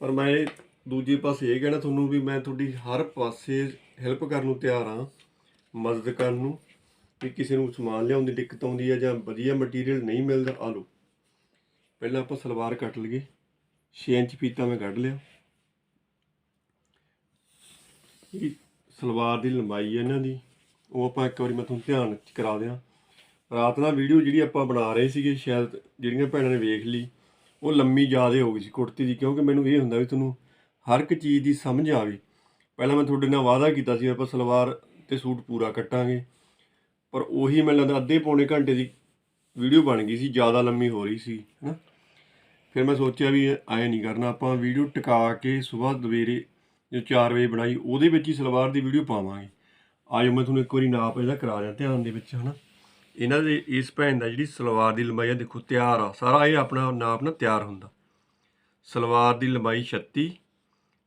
ਪਰ ਮੈਂ ਦੂਜੇ ਪਾਸੇ ਇਹ ਕਹਿਣਾ ਤੁਹਾਨੂੰ ਵੀ ਮੈਂ ਤੁਹਾਡੀ ਹਰ ਪਾਸੇ ਹੈਲਪ ਕਰਨ ਨੂੰ ਤਿਆਰ ਹਾਂ, ਮਦਦ ਕਰਨ ਨੂੰ, ਵੀ ਕਿਸੇ ਨੂੰ ਸਮਾਨ ਲਿਆਉਣ ਦੀ ਦਿੱਕਤ ਆਉਂਦੀ ਹੈ ਜਾਂ ਵਧੀਆ ਮਟੀਰੀਅਲ ਨਹੀਂ ਮਿਲਦਾ, ਆ ਲਓ। ਪਹਿਲਾਂ ਆਪਾਂ ਸਲਵਾਰ ਕੱਟ ਲਈਏ 6 ਇੰਚ ਫੀਤਾ ਮੈਂ ਕੱਢ ਲਿਆ। ਇਹ ਸਲਵਾਰ ਦੀ ਲੰਬਾਈ ਹੈ ਇਹਨਾਂ ਦੀ, ਉਹ ਆਪਾਂ ਇੱਕ ਵਾਰੀ ਮੈਂ ਤੁਹਾਨੂੰ ਧਿਆਨ ਚ ਕਰਾ ਦਿਆਂ। ਰਾਤ ਨਾਲ ਵੀਡੀਓ ਜਿਹੜੀ ਆਪਾਂ ਬਣਾ ਰਹੇ ਸੀਗੇ, ਸ਼ਾਇਦ ਜਿਹੜੀਆਂ ਭੈਣਾਂ ਨੇ ਵੇਖ ਲਈ, ਉਹ ਲੰਮੀ ਜ਼ਿਆਦਾ ਹੋ ਗਈ ਸੀ ਕੁੜਤੀ ਦੀ, ਕਿਉਂਕਿ ਮੈਨੂੰ ਇਹ ਹੁੰਦਾ ਵੀ ਤੁਹਾਨੂੰ ਹਰ ਇੱਕ ਚੀਜ਼ ਦੀ ਸਮਝ ਆਵੇ। ਪਹਿਲਾਂ ਮੈਂ ਤੁਹਾਡੇ ਨਾਲ ਵਾਅਦਾ ਕੀਤਾ ਸੀ ਆਪਾਂ ਸਲਵਾਰ ਤੇ ਸੂਟ ਪੂਰਾ ਕੱਟਾਂਗੇ, ਪਰ ਉਹੀ ਮੈਨੂੰ ਲੱਗਦਾ ਅੱਧੇ ਪੌਣੇ ਘੰਟੇ ਦੀ ਵੀਡੀਓ ਬਣ ਗਈ ਸੀ, ਜ਼ਿਆਦਾ ਲੰਮੀ ਹੋ ਰਹੀ ਸੀ, ਹਨਾ। ਫਿਰ ਮੈਂ ਸੋਚਿਆ ਵੀ ਐਂ ਨਹੀਂ ਕਰਨਾ, ਆਪਾਂ ਵੀਡੀਓ ਟਿਕਾ ਕੇ ਸਵੇਰ ਦਵੇਰੇ ਜੋ 4 ਵਜੇ ਬਣਾਈ, ਉਹਦੇ ਵਿੱਚ ਹੀ ਸਲਵਾਰ ਦੀ ਵੀਡੀਓ ਪਾਵਾਂਗੇ। ਆਜੋ, ਮੈਂ ਤੁਹਾਨੂੰ ਇੱਕ ਵਾਰੀ ਨਾਪ ਇਹਦਾ ਕਰਾ ਦਿਆਂ, ਧਿਆਨ ਦੇ ਵਿੱਚ, ਹਨਾ? ਇਹਨਾਂ ਦੇ, ਇਸ ਭੈਣ ਦਾ ਜਿਹੜੀ ਸਲਵਾਰ ਦੀ ਲੰਬਾਈ ਆ, ਦੇਖੋ, ਤਿਆਰ ਆ। ਸਾਰਾ ਇਹ ਆਪਣਾ ਨਾਪ ਨਾ ਤਿਆਰ ਹੁੰਦਾ। ਸਲਵਾਰ ਦੀ ਲੰਬਾਈ 36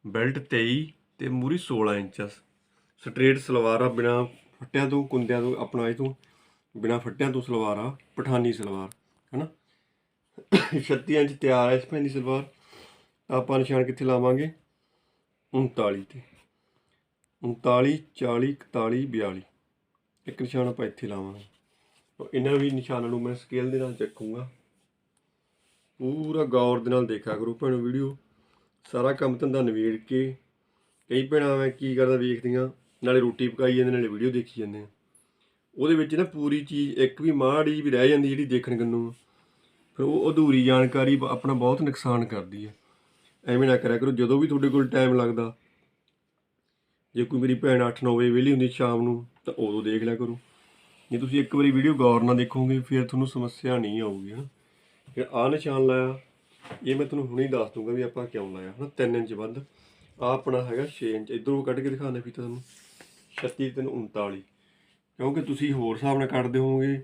ਬੈਲਟ 23 ਤੇ ਮੂਰੀ 16 ਇੰਚ ਆ ਸਟ੍ਰੇਟ ਸਲਵਾਰ ਆ, ਬਿਨਾ ਫੱਟਿਆਂ ਤੋਂ, ਕੁੰਦਿਆਂ ਤੋਂ, ਆਪਣਾ ਇਹ ਤੋਂ, ਬਿਨਾ ਫੱਟਿਆਂ ਤੋਂ ਸਲਵਾਰ ਆ, ਪਠਾਨੀ ਸਲਵਾਰ, ਹੈਨਾ? 36 ਇੰਚ ਤਿਆਰ ਹੈ ਇਸ ਭੈਣ ਦੀ ਸਲਵਾਰ। ਆਪਾਂ ਨਿਸ਼ਾਨ ਕਿੱਥੇ ਲਾਵਾਂਗੇ? 39 ਤੇ। 39 40 41 42 ਇੱਕ ਨਿਸ਼ਾਨ ਆਪਾਂ ਇੱਥੇ ਲਾਵਾਂਗੇ। ਤਾਂ ਇਹਨਾਂ ਵੀ ਨਿਸ਼ਾਨਾਂ ਨੂੰ ਮੈਂ ਸਕੇਲ ਦੇ ਨਾਲ ਚੱਕੂੰਗਾ। ਪੂਰਾ ਗੌਰ ਦੇ ਨਾਲ ਦੇਖਿਆ ਕਰੋ ਭੈਣੋ ਵੀਡੀਓ। ਸਾਰਾ ਕੰਮ ਧੰਦਾ ਨਵੇੜ ਕੇ। ਕਈ ਭੈਣਾਂ ਮੈਂ ਕੀ ਕਰਦਾ ਵੇਖਦੀਆਂ, ਨਾਲੇ ਰੋਟੀ ਪਕਾਈ ਜਾਂਦੇ, ਨਾਲੇ ਵੀਡੀਓ ਦੇਖੀ ਜਾਂਦੇ ਆ। ਉਹਦੇ ਵਿੱਚ ਨਾ ਪੂਰੀ ਚੀਜ਼, ਇੱਕ ਵੀ ਮਾੜੀ ਵੀ ਰਹਿ ਜਾਂਦੀ ਜਿਹੜੀ ਦੇਖਣ ਕੰਨੋਂ। ਫਿਰ ਉਹ ਅਧੂਰੀ ਜਾਣਕਾਰੀ ਬ- ਆਪਣਾ ਬਹੁਤ ਨੁਕਸਾਨ ਕਰਦੀ ਹੈ ਐਵੇਂ ਨਾ ਕਰਿਆ ਕਰੋ, ਜਦੋਂ ਵੀ ਤੁਹਾਡੇ ਕੋਲ ਟਾਈਮ ਲੱਗਦਾ, ਜੇ ਕੋਈ ਮੇਰੀ ਭੈਣ 8-9 ਵਜੇ ਵਿਹਲੀ ਹੁੰਦੀ ਸ਼ਾਮ ਨੂੰ, ਤਾਂ ਉਦੋਂ ਦੇਖ ਲਿਆ ਕਰੋ। ਜੇ ਤੁਸੀਂ ਇੱਕ ਵਾਰੀ ਵੀਡੀਓ ਗੌਰ ਨਾਲ ਦੇਖੋਗੇ, ਫਿਰ ਤੁਹਾਨੂੰ ਸਮੱਸਿਆ ਨਹੀਂ ਆਊਗੀ, ਹਨਾ? ਫਿਰ ਆਹ ਨਿਸ਼ਾਨ ਲਾਇਆ, ਇਹ ਮੈਂ ਤੁਹਾਨੂੰ ਹੁਣੇ ਹੀ ਦੱਸ ਦੂੰਗਾ ਵੀ ਆਪਾਂ ਕਿਉਂ ਲਾਇਆ, ਹਨਾ? 3 ਇੰਚ ਵੱਧ। ਆ ਆਪਣਾ ਹੈਗਾ 6 ਇੰਚ, ਇਧਰੋਂ ਕੱਢ ਕੇ ਦਿਖਾਉਂਦਾ ਵੀ ਤੁਹਾਨੂੰ। 36 ਤੇ 39 ਕਿਉਂਕਿ ਤੁਸੀਂ ਹੋਰ ਹਿਸਾਬ ਨਾਲ ਕੱਢਦੇ ਹੋਵੋਗੇ,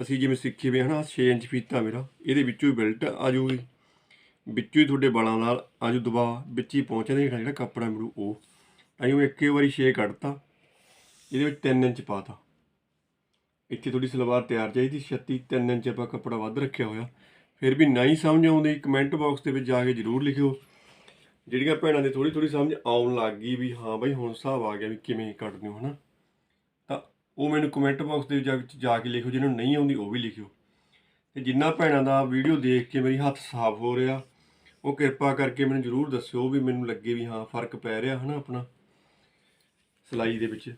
ਅਸੀਂ ਜਿਵੇਂ ਸਿੱਖੀ ਵੀ, ਹਨਾ? 6 ਇੰਚ ਫੀਤਾ ਮੇਰਾ, ਇਹਦੇ ਵਿੱਚੋਂ ਹੀ ਬੈਲਟ ਆ ਜੂਗੀ ਵਿੱਚੋਂ ਹੀ ਤੁਹਾਡੇ ਬਾਲਾਂ ਨਾਲ ਆਜੂ ਦਬਾ ਵਿੱਚ ਹੀ ਪਹੁੰਚਦਾ ਜਿਹੜਾ ਜਿਹੜਾ ਕੱਪੜਾ ਮਿਲੂ ਉਹ ਅਸੀਂ ਇੱਕੇ ਵਾਰੀ 6 ਕੱਢਤਾ, ਇਹਦੇ ਵਿੱਚ 3 ਇੰਚ ਪਾਤਾ। ਇੱਥੇ ਥੋੜੀ ਸਲਵਾਰ ਤਿਆਰ ਚਾਹੀਦੀ 36 3 ਇੰਚ ਆਪਾਂ ਕੱਪੜਾ ਵੱਧ ਰੱਖਿਆ ਹੋਇਆ। ਫਿਰ ਵੀ ਨਹੀਂ ਸਮਝ ਆਉਂਦੀ ਕਮੈਂਟ ਬਾਕਸ ਦੇ ਵਿੱਚ ਜਾ ਕੇ ਜਰੂਰ ਲਿਖਿਓ। ਜਿਹੜੀਆਂ ਭੈਣਾਂ ਦੇ ਥੋੜੀ ਥੋੜੀ ਸਮਝ ਆਉਣ ਲੱਗ ਗਈ ਵੀ ਹਾਂ ਬਾਈ ਹੁਣ ਹਿਸਾਬ ਆ ਗਿਆ ਵੀ ਕਿਵੇਂ ਕੱਢਦੇ ਹੋ, ਹਨਾ? ਤਾਂ ਉਹ ਮੈਨੂੰ ਕਮੈਂਟ ਬਾਕਸ ਦੇ ਵਿੱਚ ਜਾ ਕੇ ਲਿਖਿਓ, ਜਿਹਨੂੰ ਨਹੀਂ ਆਉਂਦੀ ਉਹ ਵੀ ਲਿਖਿਓ। ਤੇ ਜਿੰਨਾ ਭੈਣਾਂ ਦਾ ਵੀਡੀਓ ਦੇਖ ਕੇ ਮੇਰੀ ਹੱਥ ਸਾਫ਼ ਹੋ ਰਿਹਾ ਉਹ ਕਿਰਪਾ ਕਰਕੇ ਮੈਨੂੰ ਜਰੂਰ ਦੱਸਿਓ ਵੀ ਮੈਨੂੰ ਲੱਗੇ ਵੀ ਹਾਂ ਫ਼ਰਕ ਪੈ ਰਿਹਾ ਹਨਾ ਆਪਣਾ, ਸਿਲਾਈ ਦੇ ਵਿੱਚ।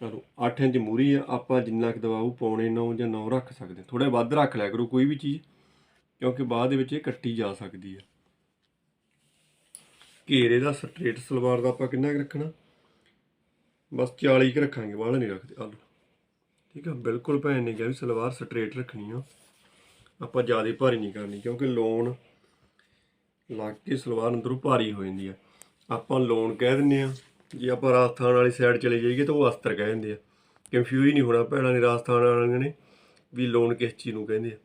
ਚਲੋ 8 ਇੰਚ ਮੂਰੀ ਆ, ਆਪਾਂ ਜਿੰਨਾ ਕੁ ਦਵਾਊ ਪੌਣੇ 9 ਜਾਂ 9 ਰੱਖ ਸਕਦੇ। ਥੋੜਾ ਵੱਧ ਰੱਖ ਲਿਆ ਕਰੋ ਕੋਈ ਵੀ ਚੀਜ਼, ਕਿਉਂਕਿ ਬਾਅਦ ਦੇ ਵਿੱਚ ਇਹ ਕੱਟੀ ਜਾ ਸਕਦੀ ਆ। ਘੇਰੇ ਦਾ ਸਟ੍ਰੇਟ ਸਲਵਾਰ ਦਾ ਆਪਾਂ ਕਿੰਨਾ ਕੁ ਰੱਖਣਾ? ਬਸ 40 ਕੁ ਰੱਖਾਂਗੇ, ਵਾਲਾ ਨਹੀਂ ਰੱਖਦੇ, ਆਲੂ। ਠੀਕ ਆ, ਬਿਲਕੁਲ ਭੈਣ ਨੇ ਕਿਹਾ ਵੀ ਸਲਵਾਰ ਸਟ੍ਰੇਟ ਰੱਖਣੀ ਆ। ਆਪਾਂ ਜ਼ਿਆਦਾ ਭਾਰੀ ਨਹੀਂ ਕਰਨੀ, ਕਿਉਂਕਿ ਲੋਨ ਲੱਗ ਕੇ ਸਲਵਾਰ ਅੰਦਰੋਂ ਭਾਰੀ ਹੋ ਜਾਂਦੀ ਆ। ਆਪਾਂ ਲੋਨ ਕਹਿ ਦਿੰਨੇ ਆ, ਜੇ ਆਪਾਂ ਰਾਜਸਥਾਨ ਵਾਲੀ ਸਾਈਡ ਚਲੇ ਜਾਈਏ ਤਾਂ ਉਹ ਅਸਤਰ ਕਹਿ ਦਿੰਦੇ ਆ। ਕੰਫਿਊਜ਼ ਨਹੀਂ ਹੋਣਾ ਭੈਣਾਂ ਨੇ ਰਾਜਸਥਾਨ ਵਾਲਿਆਂ ਨੇ ਵੀ ਲੋਨ ਕਿਸ ਚੀਜ਼ ਨੂੰ ਕਹਿੰਦੇ ਆ।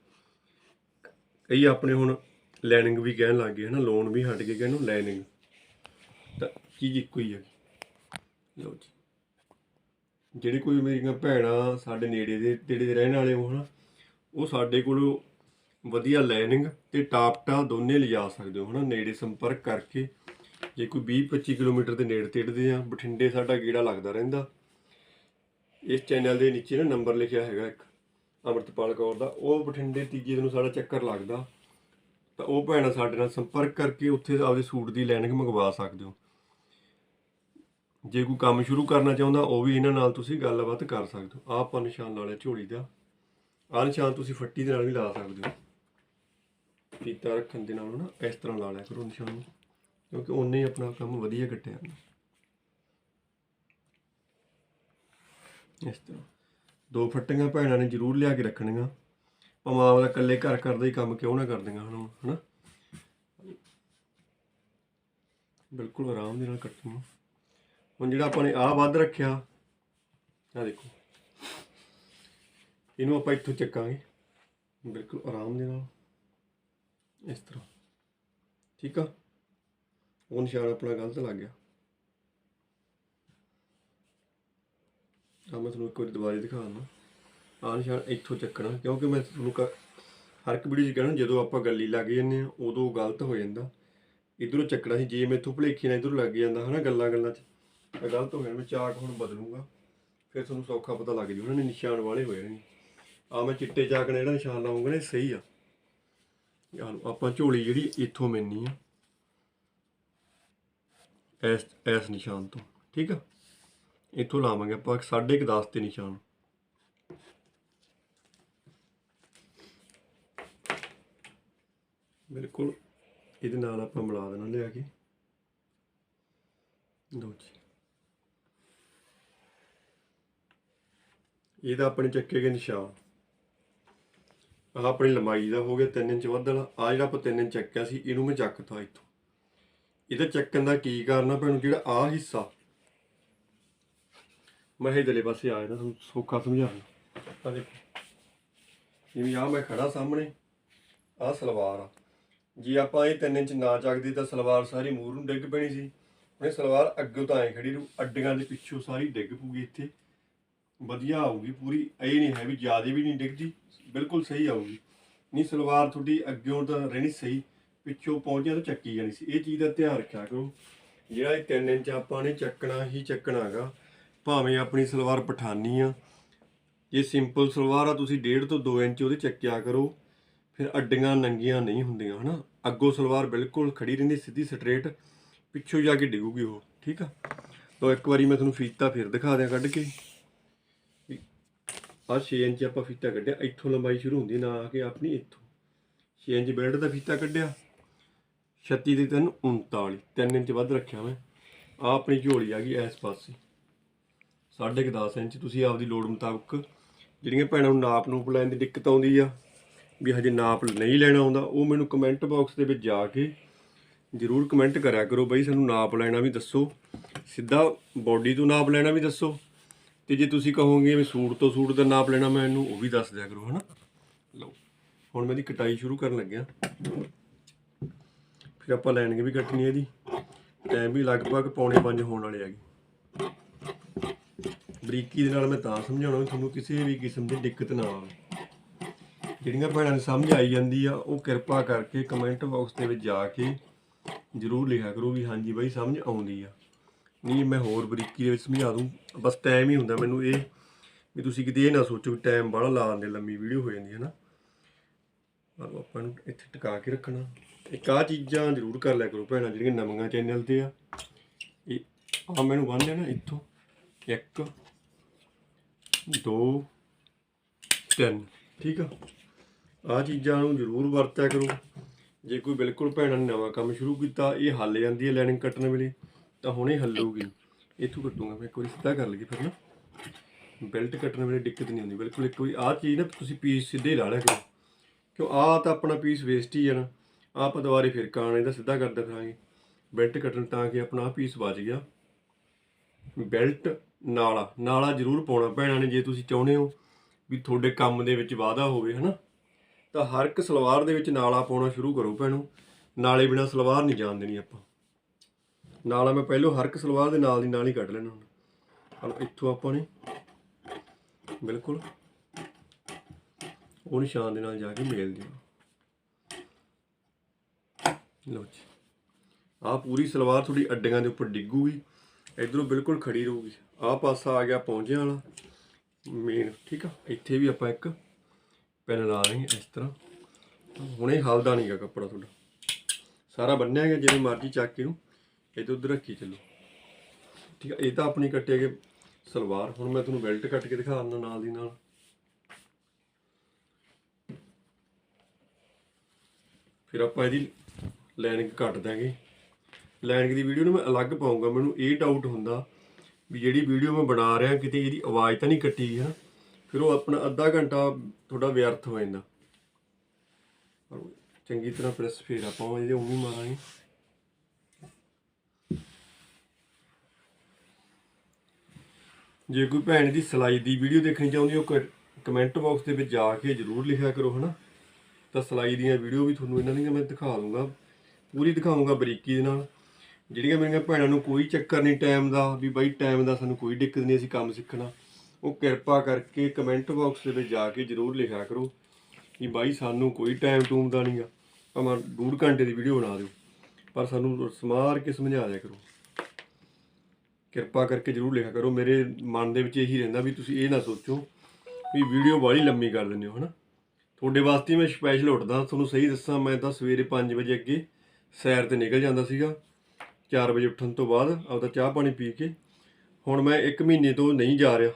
ਕਈ ਆਪਣੇ ਹੁਣ ਲੈਨਿੰਗ ਵੀ ਕਹਿਣ ਲੱਗ ਗਏ ਹਨਾ ਲੋਨ ਵੀ ਹਟ ਕੇ ਕਹਿੰਦੇ ਲੈਨਿੰਗ ਤਾਂ ਚੀਜ਼ ਇੱਕੋ ਹੀ ਹੈ ਲਓ ਜੀ। ਜਿਹੜੇ ਕੋਈ ਮੇਰੀਆਂ ਭੈਣਾਂ ਸਾਡੇ ਨੇੜੇ ਦੇ ਨੇੜੇ ਦੇ ਰਹਿਣ ਵਾਲੇ ਹੋ ਹਨਾ, ਉਹ ਸਾਡੇ ਕੋਲੋਂ ਵਧੀਆ ਲਾਈਨਿੰਗ ਤੇ ਟਾਪਟਾ ਦੋਨੇ ਲਿਜਾ ਸਕਦੇ ਹੋ, ਹਨਾ? ਨੇੜੇ ਸੰਪਰਕ ਕਰਕੇ। ਜੇ ਕੋਈ 20 25 ਕਿਲੋਮੀਟਰ ਦੇ ਨੇੜੇ ਤੇੜਦੇ ਆ, ਬਠਿੰਡੇ ਸਾਡਾ ਗੇੜਾ ਲੱਗਦਾ ਰਹਿੰਦਾ। ਇਸ ਚੈਨਲ ਦੇ ਨੀਚੇ ਨਾ ਨੰਬਰ ਲਿਖਿਆ ਹੈਗਾ ਇੱਕ, ਅਮਰਤਪਾਲ ਕੌਰ ਦਾ। ਉਹ ਬਠਿੰਡੇ ਤੀਜੇ ਦਿਨ ਸਾਡਾ ਚੱਕਰ ਲੱਗਦਾ। ਤਾਂ ਉਹ ਭੈਣਾਂ ਸਾਡੇ ਨਾਲ ਸੰਪਰਕ ਕਰਕੇ ਉੱਥੇ ਆਪਦੇ ਸੂਟ ਦੀ ਲੈਨਿੰਗ ਮੰਗਵਾ ਸਕਦੇ ਹੋ। ਜੇ ਕੋਈ ਕੰਮ ਸ਼ੁਰੂ ਕਰਨਾ ਚਾਹੁੰਦਾ, ਉਹ ਵੀ ਇਹਨਾਂ ਨਾਲ ਤੁਸੀਂ ਗੱਲਬਾਤ ਕਰ ਸਕਦੇ ਹੋ। ਆਹ ਆਪਾਂ ਨਿਸ਼ਾਨ ਲਾ ਲਿਆ ਝੋਲੀ ਦਾ। ਆਹ ਨਿਸ਼ਾਨ ਤੁਸੀਂ ਫੱਟੀ ਦੇ ਨਾਲ ਵੀ ਲਾ ਸਕਦੇ ਹੋ। ਫੀਤਾ ਰੱਖਣ ਦੇ ਨਾਲ ਨਾ ਇਸ ਤਰ੍ਹਾਂ ਲਾ ਲਿਆ ਕਰੋ ਨਿਸ਼ਾਨ ਨੂੰ, ਕਿਉਂਕਿ ਉਹਨੇ ਹੀ ਆਪਣਾ ਕੰਮ ਵਧੀਆ ਕੱਟਿਆ। ਇਸ ਤਰ੍ਹਾਂ। ਦੋ ਫੱਟੀਆਂ ਭੈਣਾਂ ਨੇ ਜ਼ਰੂਰ ਲਿਆ ਕੇ ਰੱਖਣੀਆਂ। ਭਾਵੇਂ ਆਪਦਾ ਇਕੱਲੇ ਘਰ ਕਰਦਾ ਹੀ ਕੰਮ ਕਿਉਂ ਨਾ ਕਰਦੀਆਂ ਹਨ ਹਨਾ? ਬਿਲਕੁਲ ਆਰਾਮ ਦੇ ਨਾਲ ਕੱਟਣੀ ਹੁਣ ਜਿਹੜਾ ਆਪਾਂ ਨੇ ਆਹ ਵੱਧ ਰੱਖਿਆ ਆ ਦੇਖੋ। ਇਹਨੂੰ ਆਪਾਂ ਇੱਥੋਂ ਚੱਕਾਂਗੇ। ਬਿਲਕੁਲ ਆਰਾਮ ਦੇ ਨਾਲ। ਇਸ ਤਰ੍ਹਾਂ। ਠੀਕ ਆ? ਉਹ ਨਿਸ਼ਾਨ ਆਪਣਾ ਗਲਤ ਲੱਗ ਗਿਆ। ਆ ਮੈਂ ਤੁਹਾਨੂੰ ਇੱਕ ਵਾਰੀ ਦੁਬਾਰਾ ਦਿਖਾ ਦਿੰਦਾ ਆਹ ਨਿਸ਼ਾਨ ਇੱਥੋਂ ਚੱਕਣਾ, ਕਿਉਂਕਿ ਮੈਂ ਤੁਹਾਨੂੰ ਕ- ਹਰ ਇੱਕ ਵੀਡੀਓ 'ਚ ਕਹਿਣਾ, ਜਦੋਂ ਆਪਾਂ ਗੱਲੀ ਲੱਗ ਜਾਂਦੇ ਆ ਉਦੋਂ ਗਲਤ ਹੋ ਜਾਂਦਾ। ਇਧਰੋਂ ਚੱਕਣਾ ਸੀ, ਜੇ ਮੈਥੋਂ ਭਲੇਖੀ ਨਾਲ ਇਧਰੋਂ ਲੱਗ ਜਾਂਦਾ, ਹਨਾ, ਗੱਲਾਂ ਗੱਲਾਂ 'ਚ। ਤਾਂ ਗਲਤ ਹੋ ਜਾਣਾ ਮੈਂ ਚਾਕ ਹੁਣ ਬਦਲੂਗਾ। ਫਿਰ ਤੁਹਾਨੂੰ ਸੌਖਾ ਪਤਾ ਲੱਗ ਜੂ ਉਹਨਾਂ ਨੇ ਨਿਸ਼ਾਨ ਵਾਲੇ ਹੋਏ ਨੇ। ਆ ਮੈਂ ਚਿੱਟੇ ਚਾਕ ਨਾਲ ਜਿਹੜਾ ਨਿਸ਼ਾਨ ਲਾਉਂਗਾ ਨਾ ਸਹੀ ਆ। ਆਹ ਲਓ, ਆਪਾਂ ਝੋਲੀ ਜਿਹੜੀ ਇੱਥੋਂ ਮਿਲਣੀ ਆ। ਇਸ ਇਸ ਨਿਸ਼ਾਨ ਤੋਂ ਠੀਕ ਆ? ਇੱਥੋਂ ਲਾਵਾਂਗੇ ਆਪਾਂ 10.5 ਤੇ ਨਿਸ਼ਾਨ। ਬਿਲਕੁਲ ਇਹਦੇ ਨਾਲ ਆਪਾਂ ਮਿਲਾ ਦੇਣਾ ਲਿਆ ਕੇ। ਲਓ ਜੀ। ਇਹਦਾ ਆਪਣੇ ਚੱਕੇ ਗਏ ਨਿਸ਼ਾਨ। ਆਹ ਆਪਣੀ ਲੰਬਾਈ ਦਾ ਹੋ ਗਿਆ 3 ਇੰਚ ਵੱਧ ਵਾਲਾ ਆ ਜਿਹੜਾ ਆਪਾਂ 3 ਇੰਚ ਚੱਕਿਆ ਸੀ, ਇਹਨੂੰ ਮੈਂ ਚੱਕਤਾ ਇੱਥੋਂ। ਇਹਦਾ ਚੱਕਣ ਦਾ ਕੀ ਕਾਰਨ ਆ ਭੈਣੋ, ਜਿਹੜਾ ਆ ਹਿੱਸਾ। ਮੈਂ ਇਧਰਲੇ ਪਾਸੇ ਆ ਜਾਣਾ ਤੁਹਾਨੂੰ ਸੌਖਾ ਸਮਝਾਉਣਾ। ਆ ਦੇਖੋ। ਜਿਵੇਂ ਆ ਮੈਂ ਖੜਾ ਸਾਹਮਣੇ ਆ ਸਲਵਾਰ ਆ। ਜੇ ਆਪਾਂ ਇਹ 3 ਇੰਚ ਨਾ ਚੱਕਦੇ ਤਾਂ ਸਲਵਾਰ ਸਾਰੀ ਮੂਰ ਨੂੰ ਡਿੱਗ ਪੈਣੀ ਸੀ। ਹੁਣ ਸਲਵਾਰ ਅੱਗੇ ਤਾਂ ਐ ਖੜੀ ਰੂ ਅੱਡੀਆਂ ਦੇ ਪਿੱਛੋਂ ਸਾਰੀ ਡਿੱਗ ਪੂਗੀ ਇੱਥੇ। ਵਧੀਆ ਆਊਗੀ ਪੂਰੀ। ਇਹ ਨਹੀਂ ਹੈ ਵੀ ਜ਼ਿਆਦਾ ਵੀ ਨਹੀਂ ਡਿੱਗਦੀ। ਬਿਲਕੁਲ ਸਹੀ ਆਊਗੀ। ਨਹੀਂ, ਸਲਵਾਰ ਤੁਹਾਡੀ ਅੱਗਿਓਂ ਤਾਂ ਰਹਿਣੀ ਸਹੀ, ਪਿੱਛੋਂ ਪਹੁੰਚਿਆ ਤਾਂ ਚੱਕੀ ਜਾਣੀ ਸੀ। ਇਹ ਚੀਜ਼ ਦਾ ਧਿਆਨ ਰੱਖਿਆ ਕਰੋ। ਜਿਹੜਾ ਇਹ 3 ਇੰਚ ਆਪਾਂ ਨੇ ਚੱਕਣਾ ਹੀ ਚੱਕਣਾ ਚੱਕਣਾਗਾ ਭਾਵੇਂ ਆਪਣੀ ਸਲਵਾਰ ਪਠਾਨੀ ਆ। ਜੇ ਸਿੰਪਲ ਸਲਵਾਰ ਆ, ਤੁਸੀਂ 1.5 ਤੋਂ 2 ਇੰਚ ਉਹਦੇ ਚੱਕਿਆ ਕਰੋ। ਫਿਰ ਅੱਡੀਆਂ ਨੰਗੀਆਂ ਨਹੀਂ ਹੁੰਦੀਆਂ, ਹਨਾ? ਅੱਗੋਂ ਸਲਵਾਰ ਬਿਲਕੁਲ ਖੜੀ ਰਹਿੰਦੀ, ਸਿੱਧੀ ਸਟ੍ਰੇਟ, ਪਿੱਛੋਂ ਜਾ ਕੇ ਡਿੱਗੂਗੀ ਉਹ, ਠੀਕ ਆ? ਤਾਂ ਇੱਕ ਵਾਰੀ ਮੈਂ ਤੁਹਾਨੂੰ ਫੀਤਾ ਫਿਰ ਦਿਖਾ ਦਿਆਂ ਕੱਢ ਕੇ। ਆ 6 ਇੰਚ ਆਪਾਂ ਫੀਤਾ ਕੱਢਿਆ, ਇੱਥੋਂ ਲੰਬਾਈ ਸ਼ੁਰੂ ਹੁੰਦੀ, ਨਾ ਆ ਕੇ ਆਪਣੀ ਇੱਥੋਂ। 6 ਇੰਚ ਬੈਲਟ ਦਾ ਫੀਤਾ ਕੱਢਿਆ 36 ਦੇ ਤਿੰਨ 39 3 ਇੰਚ ਵੱਧ ਰੱਖਿਆ ਮੈਂ। ਆ ਆਪਣੀ ਝੋਲੀ ਆ ਗਈ ਇਸ ਪਾਸੇ। ਸਾਢੇ ਕੁ 10 ਇੰਚ, ਤੁਸੀਂ ਆਪਦੀ ਲੋੜ ਮੁਤਾਬਕ, ਜਿਹੜੀਆਂ ਭੈਣਾਂ ਨੂੰ ਨਾਪ ਨੂਪ ਲੈਣ ਦੀ ਦਿੱਕਤ ਆਉਂਦੀ ਆ, ਵੀ ਹਜੇ ਨਾਪ ਨਹੀਂ ਲੈਣਾ ਆਉਂਦਾ, ਉਹ ਮੈਨੂੰ ਕਮੈਂਟ ਬਾਕਸ ਦੇ ਵਿੱਚ ਜਾ ਕੇ ਜਰੂਰ ਕਮੈਂਟ ਕਰਿਆ ਕਰੋ ਬਈ, ਸਾਨੂੰ ਨਾਪ ਲੈਣਾ ਵੀ ਦੱਸੋ। ਸਿੱਧਾ ਬਾਡੀ ਤੋਂ ਨਾਪ ਲੈਣਾ ਵੀ ਦੱਸੋ। ਤੇ ਜੇ ਤੁਸੀਂ ਕਹੋਗੇ ਵੀ ਸੂਟ ਤੋਂ ਸੂਟ ਦਾ ਨਾਪ ਲੈਣਾ ਮੈਂ ਇਹਨੂੰ ਉਹ ਵੀ ਦੱਸ ਦਿਆ ਕਰੋ, ਹਨਾ? ਲਓ, ਹੁਣ ਮੈਂ ਇਹਦੀ ਕਟਾਈ ਸ਼ੁਰੂ ਕਰਨ ਲੱਗਿਆ। ਫਿਰ ਆਪਾਂ ਲੈਣਗੇ ਵੀ ਕੱਟਣੀ ਇਹਦੀ। ਟਾਈਮ ਵੀ ਲਗਭਗ ਪੌਣੇ 5 ਹੋਣ ਵਾਲੇ ਹੈਗੇ ਬਰੀਕੀ ਦੇ ਨਾਲ ਮੈਂ ਤਾਂ ਸਮਝਾਉਣਾ ਵੀ ਤੁਹਾਨੂੰ ਕਿਸੇ ਵੀ ਕਿਸਮ ਦੀ ਦਿੱਕਤ ਨਾ ਆਵੇ। ਜਿਹੜੀਆਂ ਭੈਣਾਂ ਨੂੰ ਸਮਝ ਆਈ ਜਾਂਦੀ ਆ, ਉਹ ਕਿਰਪਾ ਕਰਕੇ ਕਮੈਂਟ ਬਾਕਸ ਦੇ ਵਿੱਚ ਜਾ ਕੇ ਜਰੂਰ ਲਿਖਿਆ ਕਰੋ ਵੀ ਹਾਂਜੀ ਬਾਈ, ਸਮਝ ਆਉਂਦੀ ਆ। ਨਹੀਂ, ਮੈਂ ਹੋਰ ਬਰੀਕੀ ਦੇ ਵਿੱਚ ਸਮਝਾ ਦੂੰ। ਬਸ ਟਾਈਮ ਹੀ ਹੁੰਦਾ ਮੈਨੂੰ ਇਹ ਵੀ ਤੁਸੀਂ ਕਿਤੇ ਇਹ ਨਾ ਸੋਚੋ ਵੀ ਟਾਈਮ ਬੜਾ ਲਾ ਦਿੰਦੇ, ਲੰਮੀ ਵੀਡੀਓ ਹੋ ਜਾਂਦੀ ਹੈ ਨਾ। ਪਰ ਆਪਾਂ ਨੂੰ ਇੱਥੇ ਟਿਕਾ ਕੇ ਰੱਖਣਾ। ਇੱਕ ਆਹ ਚੀਜ਼ਾਂ ਜ਼ਰੂਰ ਕਰ ਲਿਆ ਕਰੋ ਭੈਣਾਂ, ਜਿਹੜੀਆਂ ਨਵੀਆਂ ਚੈਨਲ ਤੇ ਆ। ਇਹ ਆ ਮੈਨੂੰ ਬੰਨ ਲੈਣਾ ਇੱਥੋਂ। ਇੱਕ, ਦੋ, ਤਿੰਨ। ਠੀਕ ਆ? ਆ ਚੀਜ਼ਾਂ ਨੂੰ ਜ਼ਰੂਰ ਵਰਤਿਆ ਕਰੋ। ਜੇ ਕੋਈ ਬਿਲਕੁਲ ਭੈਣਾਂ ਨੇ ਨਵਾਂ ਕੰਮ ਸ਼ੁਰੂ ਕੀਤਾ, ਇਹ ਹੱਲ ਜਾਂਦੀ ਹੈ ਲਾਈਨਿੰਗ ਕੱਟਣ ਵੇਲੇ, ਤਾਂ ਹੁਣੇ ਹੱਲੂਗੀ ਇੱਥੋਂ ਕੱਟੂੰਗਾ ਮੈਂ ਇੱਕ ਵਾਰੀ ਸਿੱਧਾ ਕਰ ਲਈਏ ਫਿਰ ਨਾ। ਬੈਲਟ ਕੱਟਣ ਵੇਲੇ ਦਿੱਕਤ ਨਹੀਂ ਆਉਂਦੀ, ਬਿਲਕੁਲ ਇੱਕ ਵਾਰੀ ਆਹ ਚੀਜ਼ ਨਾ ਤੁਸੀਂ ਪੀਸ ਸਿੱਧੇ ਲਾ ਲਿਆ ਕਰੋ। ਕਿਉਂ, ਆਹ ਤਾਂ ਆਪਣਾ ਪੀਸ ਵੇਸਟ ਹੀ ਹੈ ਨਾ। ਆਪਾਂ ਦੁਬਾਰੇ ਫਿਰ ਕਾਣ ਇਹਦਾ ਸਿੱਧਾ ਕਰਦੇ ਫਿਰਾਂਗੇ ਬੈਲਟ ਕੱਟਣ ਤਾਂ ਕਿ ਆਪਣਾ ਆਹ ਪੀਸ ਬਚ ਗਿਆ। ਬੈਲਟ ਨਾਲਾ ਨਾਲਾ ਜ਼ਰੂਰ ਪਾਉਣਾ ਭੈਣਾਂ ਨੇ, ਜੇ ਤੁਸੀਂ ਚਾਹੁੰਦੇ ਹੋ ਵੀ ਤੁਹਾਡੇ ਕੰਮ ਦੇ ਵਿੱਚ ਵਾਧਾ ਹੋਵੇ, ਹਨਾ। ਤਾਂ ਹਰ ਇੱਕ ਸਲਵਾਰ ਦੇ ਵਿੱਚ ਨਾਲਾ ਪਾਉਣਾ ਸ਼ੁਰੂ ਕਰੋ ਭੈਣੋ। ਨਾਲੇ ਬਿਨਾ ਸਲਵਾਰ ਨਹੀਂ ਜਾਣ ਦੇਣੀ ਆਪਾਂ। ਨਾਲਾ ਮੈਂ ਪਹਿਲੋਂ ਹਰ ਇੱਕ ਸਲਵਾਰ ਦੇ ਨਾਲ ਦੀ ਨਾਲ ਹੀ ਕੱਢ ਲੈਣਾ ਹੁਣ ਹਲ, ਇੱਥੋਂ ਆਪਾਂ ਨੇ ਬਿਲਕੁਲ ਉਹ ਨਿਸ਼ਾਨ ਦੇ ਨਾਲ ਜਾ ਕੇ ਮੇਲ ਦਿਓ। ਲਓ ਜੀ। ਆਹ ਪੂਰੀ ਸਲਵਾਰ ਤੁਹਾਡੀ ਅੱਡੀਆਂ ਦੇ ਉੱਪਰ ਡਿੱਗੂਗੀ। ਇਧਰੋਂ ਬਿਲਕੁਲ ਖੜੀ ਰਹੂਗੀ। ਆਹ ਪਾਸਾ ਆ ਗਿਆ ਪਹੁੰਚਿਆ ਵਾਲਾ ਮੇਨ ਠੀਕ ਆ? ਇੱਥੇ ਵੀ ਆਪਾਂ ਇੱਕ ਪੈਨ ਲਾ ਰਹੇ ਹਾਂ ਇਸ ਤਰ੍ਹਾਂ। ਹੁਣੇ ਹਲਦਾ ਨਹੀਂਗਾ ਕੱਪੜਾ ਤੁਹਾਡਾ। ਸਾਰਾ ਬੰਨਿਆ ਗਿਆ, ਜਿਵੇਂ ਮਰਜ਼ੀ ਚੱਕ ਕੇ ਨੂੰ ਇਹ ਤੋਂ ਉਧਰ ਰੱਖੀ ਚੱਲੋ। ਠੀਕ ਆ, ਇਹ ਤਾਂ ਆਪਣੀ ਕੱਟੇ ਗਏ ਸਲਵਾਰ। ਹੁਣ ਮੈਂ ਤੁਹਾਨੂੰ ਬੈਲਟ ਕੱਟ ਕੇ ਦਿਖਾ ਦਿੰਦਾ ਨਾਲ ਦੀ ਨਾਲ। ਫਿਰ ਆਪਾਂ ਇਹਦੀ ਲਾਈਨਿੰਗ ਕੱਟ ਦਾਂਗੇ ਲਾਈਨਿੰਗ ਦੀ ਵੀਡੀਓ ਨੂੰ ਮੈਂ ਅਲੱਗ ਪਾਉਂਗਾ ਮੈਨੂੰ ਇਹ ਡਾਊਟ ਹੁੰਦਾ ਵੀ ਜਿਹੜੀ ਵੀਡੀਓ ਮੈਂ ਬਣਾ ਰਿਹਾ, ਕਿਤੇ ਇਹਦੀ ਆਵਾਜ਼ ਤਾਂ ਨਹੀਂ ਕੱਟੀ ਗਈ ਹੈ ਫਿਰ ਉਹ ਆਪਣਾ ਅੱਧਾ ਘੰਟਾ ਤੁਹਾਡਾ ਵਿਅਰਥ ਹੋ ਜਾਂਦਾ। ਚੰਗੀ ਤਰ੍ਹਾਂ ਪ੍ਰੈਸ ਫੇਰ ਆਪਾਂ ਇਹਦੇ ਉਵੇਂ ਹੀ ਮਾਰਾਂਗੇ। ਜੇ ਕੋਈ ਭੈਣ ਦੀ ਸਿਲਾਈ ਦੀ ਵੀਡੀਓ ਦੇਖਣੀ ਚਾਹੁੰਦੀ ਹੋ, ਕਮੈਂਟ ਬਾਕਸ ਦੇ ਵਿੱਚ ਜਾ ਕੇ ਜਰੂਰ ਲਿਖਿਆ ਕਰੋ, ਹਨਾ? ਤਾਂ ਸਿਲਾਈ ਦੀਆਂ ਵੀਡੀਓ ਵੀ ਤੁਹਾਨੂੰ ਇਹਨਾਂ ਦੀਆਂ ਮੈਂ ਦਿਖਾ ਦੂੰਗਾ। ਪੂਰੀ ਦਿਖਾਉਂਗਾ ਬਰੀਕੀ ਦੇ ਨਾਲ। ਜਿਹੜੀਆਂ ਮੇਰੀਆਂ ਭੈਣਾਂ ਨੂੰ ਕੋਈ ਚੱਕਰ ਨਹੀਂ ਟਾਈਮ ਦਾ, ਵੀ ਬਾਈ ਟਾਈਮ ਦਾ ਸਾਨੂੰ ਕੋਈ ਦਿੱਕਤ ਨਹੀਂ, ਅਸੀਂ ਕੰਮ ਸਿੱਖਣਾ। ਉਹ ਕਿਰਪਾ ਕਰਕੇ ਕਮੈਂਟ ਬਾਕਸ ਦੇ ਵਿੱਚ ਜਾ ਕੇ ਜਰੂਰ ਲਿਖਿਆ ਕਰੋ ਕਿ ਬਾਈ ਸਾਨੂੰ ਕੋਈ ਟਾਈਮ ਟੂਮ ਦਾ ਨਹੀਂ ਆ। ਭਾਵੇਂ ਡੂਢ ਘੰਟੇ ਦੀ ਵੀਡੀਓ ਬਣਾ ਦਿਓ, ਪਰ ਸਾਨੂੰ ਸਮਾਰ ਕੇ ਸਮਝਾ ਦਿਆ ਕਰੋ। ਕਿਰਪਾ ਕਰਕੇ ਜਰੂਰ ਲਿਖਿਆ ਕਰੋ। ਮੇਰੇ ਮਨ ਦੇ ਵਿੱਚ ਇਹੀ ਰਹਿੰਦਾ ਵੀ ਤੁਸੀਂ ਇਹ ਨਾ ਸੋਚੋ ਵੀ ਵੀਡੀਓ ਬਾਹਲੀ ਲੰਮੀ ਕਰ ਦਿੰਦੇ ਹੋ, ਹਨਾ? ਤੁਹਾਡੇ ਵਾਸਤੇ ਮੈਂ ਸਪੈਸ਼ਲ ਉੱਠਦਾ, ਤੁਹਾਨੂੰ ਸਹੀ ਦੱਸਾਂ, ਮੈਂ ਤਾਂ ਸਵੇਰੇ 5 ਵਜੇ ਅੱਗੇ ਸੈਰ ਤੇ ਨਿਕਲ ਜਾਂਦਾ ਸੀਗਾ। 4 ਵਜੇ ਉੱਠਣ ਤੋਂ ਬਾਅਦ ਆਪਦਾ ਚਾਹ ਪਾਣੀ ਪੀ ਕੇ ਹੁਣ ਮੈਂ 1 ਮਹੀਨੇ ਤੋਂ ਨਹੀਂ ਜਾ ਰਿਹਾ।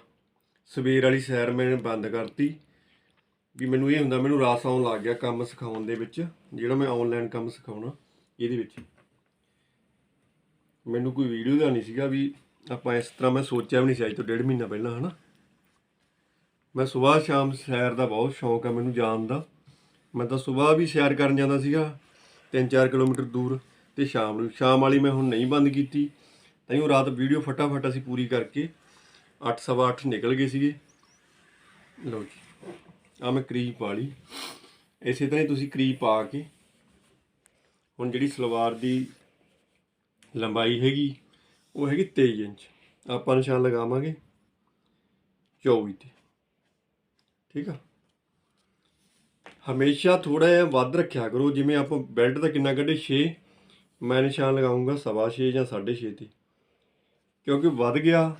ਸਵੇਰ ਵਾਲੀ ਸੈਰ ਮੈਂ ਬੰਦ ਕਰਤੀ। ਵੀ ਮੈਨੂੰ ਇਹ ਹੁੰਦਾ, ਮੈਨੂੰ ਰਾਸ ਆਉਣ ਲੱਗ ਗਿਆ ਕੰਮ ਸਿਖਾਉਣ ਦੇ ਵਿੱਚ, ਜਿਹੜਾ ਮੈਂ ਆਨਲਾਈਨ ਕੰਮ ਸਿਖਾਉਣਾ, ਇਹਦੇ ਵਿੱਚ। ਮੈਨੂੰ ਕੋਈ ਵੀਡੀਓ ਦਾ ਨਹੀਂ ਸੀਗਾ ਵੀ ਆਪਾਂ ਇਸ ਤਰ੍ਹਾਂ ਮੈਂ ਸੋਚਿਆ ਵੀ ਨਹੀਂ ਸੀ, ਅੱਜ ਤੋਂ ਡੇਢ ਮਹੀਨਾ ਪਹਿਲਾਂ, ਹਨਾ? ਮੈਂ ਸਵੇਰ ਸ਼ਾਮ ਸੈਰ ਦਾ ਬਹੁਤ ਸ਼ੌਂਕ ਆ ਮੈਨੂੰ ਜਾਣ ਦਾ। ਮੈਂ ਤਾਂ ਸਵੇਰ ਵੀ ਸੈਰ ਕਰਨ ਜਾਂਦਾ ਸੀਗਾ 3-4 ਕਿਲੋਮੀਟਰ ਦੂਰ ਤੇ ਸ਼ਾਮ ਨੂੰ, ਸ਼ਾਮ ਵਾਲੀ ਮੈਂ ਹੁਣ ਨਹੀਂ ਬੰਦ ਕੀਤੀ। ਤਾਂ ਉਹ ਰਾਤ ਵੀਡੀਓ ਫਟਾਫਟ ਅਸੀਂ ਪੂਰੀ ਕਰਕੇ 8:30 ਨਿਕਲ ਗਏ ਸੀਗੇ। ਲਓ ਜੀ ਆ ਮੈਂ ਕਰੀਬ ਪਾ ਲਈ। ਇਸੇ ਤਰ੍ਹਾਂ ਹੀ ਤੁਸੀਂ ਕਰੀਬ ਪਾ ਕੇ ਹੁਣ ਜਿਹੜੀ ਸਲਵਾਰ ਦੀ ਲੰਬਾਈ ਹੈਗੀ ਉਹ ਹੈਗੀ 23 ਇੰਚ। ਆਪਾਂ ਨਿਸ਼ਾਨ ਲਗਾਵਾਂਗੇ 24 ਤੇ। ਠੀਕ ਆ? ਹਮੇਸ਼ਾ ਥੋੜਾ ਜਿਹਾ ਵੱਧ ਰੱਖਿਆ ਕਰੋ। ਜਿਵੇਂ ਆਪਾਂ ਬੈਲਟ ਦਾ ਕਿੰਨਾ ਕੱਢੇ? 6 ਮੈਂ ਨਿਸ਼ਾਨ ਲਗਾਉਂਗਾ ਸਵਾ 6 ਜਾਂ 6.5 ਤੇ। ਕਿਉਂਕਿ ਵੱਧ ਗਿਆ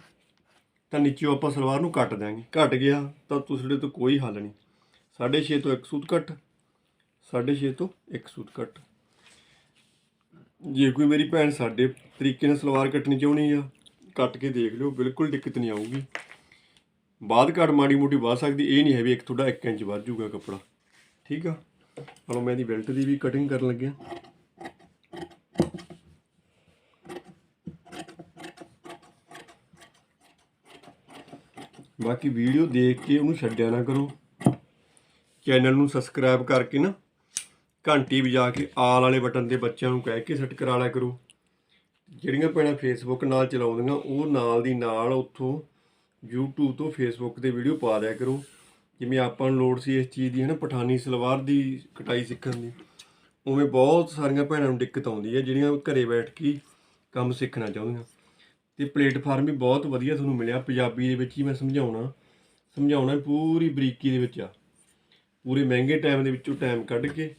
ਤਾਂ ਨੀਚੇ ਆਪਾਂ ਸਲਵਾਰ ਨੂੰ ਕੱਟ ਦਿਆਂਗੇ। ਘਟ ਗਿਆ ਤਾਂ ਤੁਸੜੇ ਤੋਂ ਕੋਈ ਹੱਲ ਨਹੀਂ। 6.5 ਤੋਂ ਇੱਕ ਸੂਤ ਕੱਟ 6.5 ਤੋਂ ਇੱਕ ਸੂਤ ਕੱਟ। ਜੇ ਕੋਈ ਮੇਰੀ ਭੈਣ ਸਾਡੇ ਤਰੀਕੇ ਨਾਲ ਸਲਵਾਰ ਕੱਟਣੀ ਚਾਹੁੰਦੀ ਆ, ਕੱਟ ਕੇ ਦੇਖ ਲਿਓ, ਬਿਲਕੁਲ ਦਿੱਕਤ ਨਹੀਂ ਆਊਗੀ। ਬਾਅਦ ਘੱਟ ਮਾੜੀ ਮੋਟੀ ਵੱਧ ਸਕਦੀ, ਇਹ ਨਹੀਂ ਹੈ ਵੀ ਇੱਕ ਤੁਹਾਡਾ 1 ਇੰਚ ਵੱਧ ਜਾਊਗਾ ਕੱਪੜਾ। ਠੀਕ ਆ? ਚਲੋ ਮੈਂ ਇਹਦੀ ਬੈਲਟ ਦੀ ਵੀ ਕਟਿੰਗ ਕਰਨ ਲੱਗਿਆ। ਬਾਕੀ ਵੀਡੀਓ ਦੇਖ ਕੇ ਉਹਨੂੰ ਛੱਡਿਆ ਨਾ ਕਰੋ। ਚੈਨਲ ਨੂੰ ਸਬਸਕ੍ਰਾਈਬ ਕਰਕੇ ਨਾ। ਘੰਟੀ ਵਜਾ ਕੇ ਆਲ ਵਾਲੇ ਬਟਨ ਤੇ ਬੱਚਿਆਂ ਨੂੰ ਕਹਿ ਕੇ ਸੈੱਟ ਕਰਾ ਲਿਆ ਕਰੋ। ਜਿਹੜੀਆਂ ਭੈਣਾਂ ਫੇਸਬੁੱਕ ਨਾਲ ਚਲਾਉਂਦੀਆਂ, ਉਹ ਨਾਲ ਦੀ ਨਾਲ ਉੱਥੋਂ YouTube ਤੋਂ ਫੇਸਬੁੱਕ ਤੇ ਵੀਡੀਓ ਪਾ ਦਿਆ ਕਰੋ। ਜਿਵੇਂ ਆਪਾਂ ਨੂੰ ਲੋੜ ਸੀ ਇਸ ਚੀਜ਼ ਦੀ ਹੈ ਨਾ ਪਠਾਨੀ ਸਲਵਾਰ ਦੀ ਕਟਾਈ ਸਿੱਖਣ ਦੀ। ਉਵੇਂ ਬਹੁਤ ਸਾਰੀਆਂ ਭੈਣਾਂ ਨੂੰ ਦਿੱਕਤ ਆਉਂਦੀ ਹੈ, ਜਿਹੜੀਆਂ ਘਰੇ ਬੈਠ ਕੇ ਕੰਮ ਸਿੱਖਣਾ ਚਾਹੁੰਦੀਆਂ। ਤੇ ਪਲੇਟਫਾਰਮ ਵੀ ਬਹੁਤ ਵਧੀਆ ਤੁਹਾਨੂੰ ਮਿਲਿਆ। ਪੰਜਾਬੀ ਦੇ ਵਿੱਚ ਹੀ ਮੈਂ ਸਮਝਾਉਣਾ ਸਮਝਾਉਣਾ ਪੂਰੀ ਬਰੀਕੀ ਦੇ ਵਿੱਚ ਆ। ਪੂਰੇ ਮਹਿੰਗੇ ਟਾਈਮ ਦੇ ਵਿੱਚੋਂ ਟਾਈਮ ਕੱਢ ਕੇ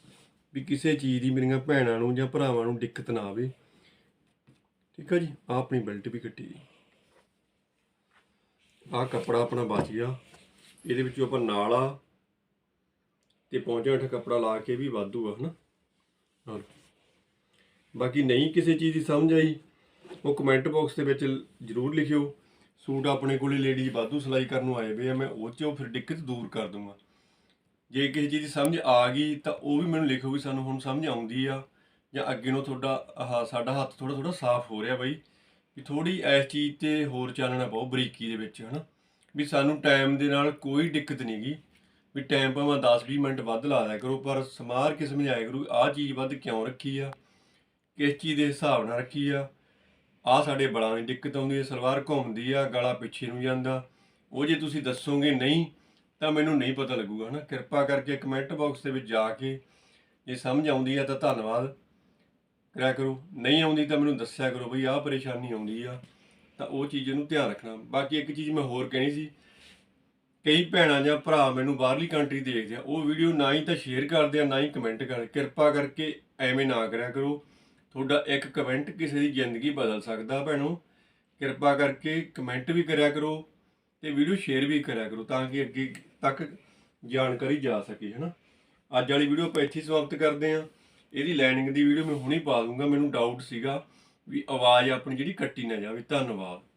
ਵੀ ਕਿਸੇ ਚੀਜ਼ ਦੀ ਮੇਰੀਆਂ ਭੈਣਾਂ ਨੂੰ ਜਾਂ ਭਰਾਵਾਂ ਨੂੰ ਦਿੱਕਤ ਨਾ ਆਵੇ। ਠੀਕ ਆ ਜੀ? ਆ ਆਪਣੀ ਬੈਲਟ ਵੀ ਕੱਟੀ। ਜੀ ਆ ਕੱਪੜਾ ਆਪਣਾ ਬਚ ਗਿਆ। ਇਹਦੇ ਵਿੱਚੋਂ ਆਪਾਂ ਨਾਲ ਆ ਤੇ ਪਹੁੰਚਾ ਹੇਠ ਕੱਪੜਾ ਲਾ ਕੇ ਵੀ ਵਾਧੂ ਆ, ਹਨਾ? ਹਾਂ ਬਾਕੀ ਨਹੀਂ ਕਿਸੇ ਚੀਜ਼ ਦੀ ਸਮਝ ਆਈ, ਉਹ ਕਮੈਂਟ ਬਾਕਸ ਦੇ ਵਿੱਚ ਜਰੂਰ ਲਿਖਿਓ। ਸੂਟ ਆਪਣੇ ਕੋਲੇ ਲੇਡੀਜ਼ ਵਾਧੂ ਸਿਲਾਈ ਕਰਨ ਨੂੰ ਆਏ ਵੇ ਆ, ਮੈਂ ਉਹ ਚੋਂ ਫਿਰ ਦਿੱਕਤ ਦੂਰ ਕਰ ਦੂੰਗਾ। ਜੇ ਕਿਸੇ ਚੀਜ਼ ਦੀ ਸਮਝ ਆ ਗਈ ਤਾਂ ਉਹ ਵੀ ਮੈਨੂੰ ਲਿਖੋ ਵੀ ਸਾਨੂੰ ਹੁਣ ਸਮਝ ਆਉਂਦੀ ਆ ਜਾਂ ਅੱਗੇ ਨੂੰ ਤੁਹਾਡਾ ਆਹ ਸਾਡਾ ਹੱਥ ਥੋੜਾ ਥੋੜਾ ਸਾਫ਼ ਹੋ ਰਿਹਾ ਬਾਈ, ਵੀ ਥੋੜੀ ਇਸ ਚੀਜ਼ ਤੇ ਹੋਰ ਚਾਨਣਾ ਬਹੁਤ ਬਰੀਕੀ ਦੇ ਵਿੱਚ, ਹਨਾ। ਵੀ ਸਾਨੂੰ ਟਾਈਮ ਦੇ ਨਾਲ ਕੋਈ ਦਿੱਕਤ ਨਹੀਂ ਗੀ, ਵੀ ਟਾਈਮ ਭਾਵੇਂ 10-20 ਮਿੰਟ ਵੱਧ ਲਾ ਦਿਆ ਕਰੋ, ਪਰ ਸਮਾਰ ਕੇ ਸਮਝਾਇਆ ਕਰੋ ਆਹ ਚੀਜ਼ ਵੱਧ ਕਿਉਂ ਰੱਖੀ ਆ? ਕਿਸ ਚੀਜ਼ ਦੇ ਹਿਸਾਬ ਨਾਲ ਰੱਖੀ ਆ? ਆ ਸਾਡੇ ਬਲਾਂ ਦੀ ਦਿੱਕਤ ਆਉਂਦੀ ਹੈ ਸਲਵਾਰ ਘੁੰਮਦੀ ਆ, ਗਲਾ ਪਿੱਛੇ ਨੂੰ ਜਾਂਦਾ। ਉਹ ਜੇ ਤੁਸੀਂ ਦੱਸੋਗੇ ਨਹੀਂ ਤਾਂ ਮੈਨੂੰ ਨਹੀਂ ਪਤਾ ਲੱਗੂਗਾ, ਹਨਾ? ਕਿਰਪਾ ਕਰਕੇ ਕਮੈਂਟ ਬਾਕਸ ਦੇ ਵਿੱਚ ਜਾ ਕੇ ਜੇ ਸਮਝ ਆਉਂਦੀ ਆ ਤਾਂ ਧੰਨਵਾਦ। ਕਰਿਆ ਕਰੋ। ਨਹੀਂ ਆਉਂਦੀ ਤਾਂ ਮੈਨੂੰ ਦੱਸਿਆ ਕਰੋ ਬਈ ਆਹ ਪਰੇਸ਼ਾਨੀ ਆਉਂਦੀ ਆ, ਤਾਂ ਉਹ ਚੀਜ਼ ਨੂੰ ਧਿਆਨ ਰੱਖਣਾ। ਬਾਕੀ ਇੱਕ ਚੀਜ਼ ਮੈਂ ਹੋਰ ਕਹਿਣੀ ਸੀ, ਕਈ ਭੈਣਾਂ ਜਾਂ ਭਰਾ ਮੈਨੂੰ ਬਾਹਰਲੀ ਕੰਟਰੀ ਦੇਖਦੇ ਆ, ਉਹ ਵੀਡੀਓ ਨਾ ਹੀ ਤਾਂ ਸ਼ੇਅਰ ਕਰਦੇ ਆ, ਨਾ ਹੀ ਕਮੈਂਟ ਕਰ। ਕਿਰਪਾ ਕਰਕੇ ਐਵੇਂ ਨਾ ਕਰਿਆ ਕਰੋ। ਤੁਹਾਡਾ ਇੱਕ ਕਮੈਂਟ ਕਿਸੇ ਦੀ ਜ਼ਿੰਦਗੀ ਬਦਲ ਸਕਦਾ ਭੈਣੋ। ਕਿਰਪਾ ਕਰਕੇ ਕਮੈਂਟ ਵੀ ਕਰਿਆ ਕਰੋ ਤੇ ਵੀਡੀਓ ਸ਼ੇਅਰ ਵੀ ਕਰਿਆ ਕਰੋ, ਤਾਂ ਕਿ ਅੱਗੇ ਤੱਕ ਜਾਣਕਾਰੀ ਜਾ ਸਕੇ, ਹਨਾ? ਅੱਜ ਵਾਲੀ ਵੀਡੀਓ ਆਪਾਂ ਇੱਥੇ ਸਮਾਪਤ ਕਰਦੇ ਹਾਂ। ਇਹਦੀ ਲਾਈਨਿੰਗ ਦੀ ਵੀਡੀਓ ਮੈਂ ਹੁਣੇ ਪਾ ਦੂੰਗਾ, ਮੈਨੂੰ ਡਾਊਟ ਸੀਗਾ ਵੀ ਆਵਾਜ਼ ਆਪਣੀ ਜਿਹੜੀ ਕੱਟੀ ਨਾ ਜਾਵੇ। ਧੰਨਵਾਦ।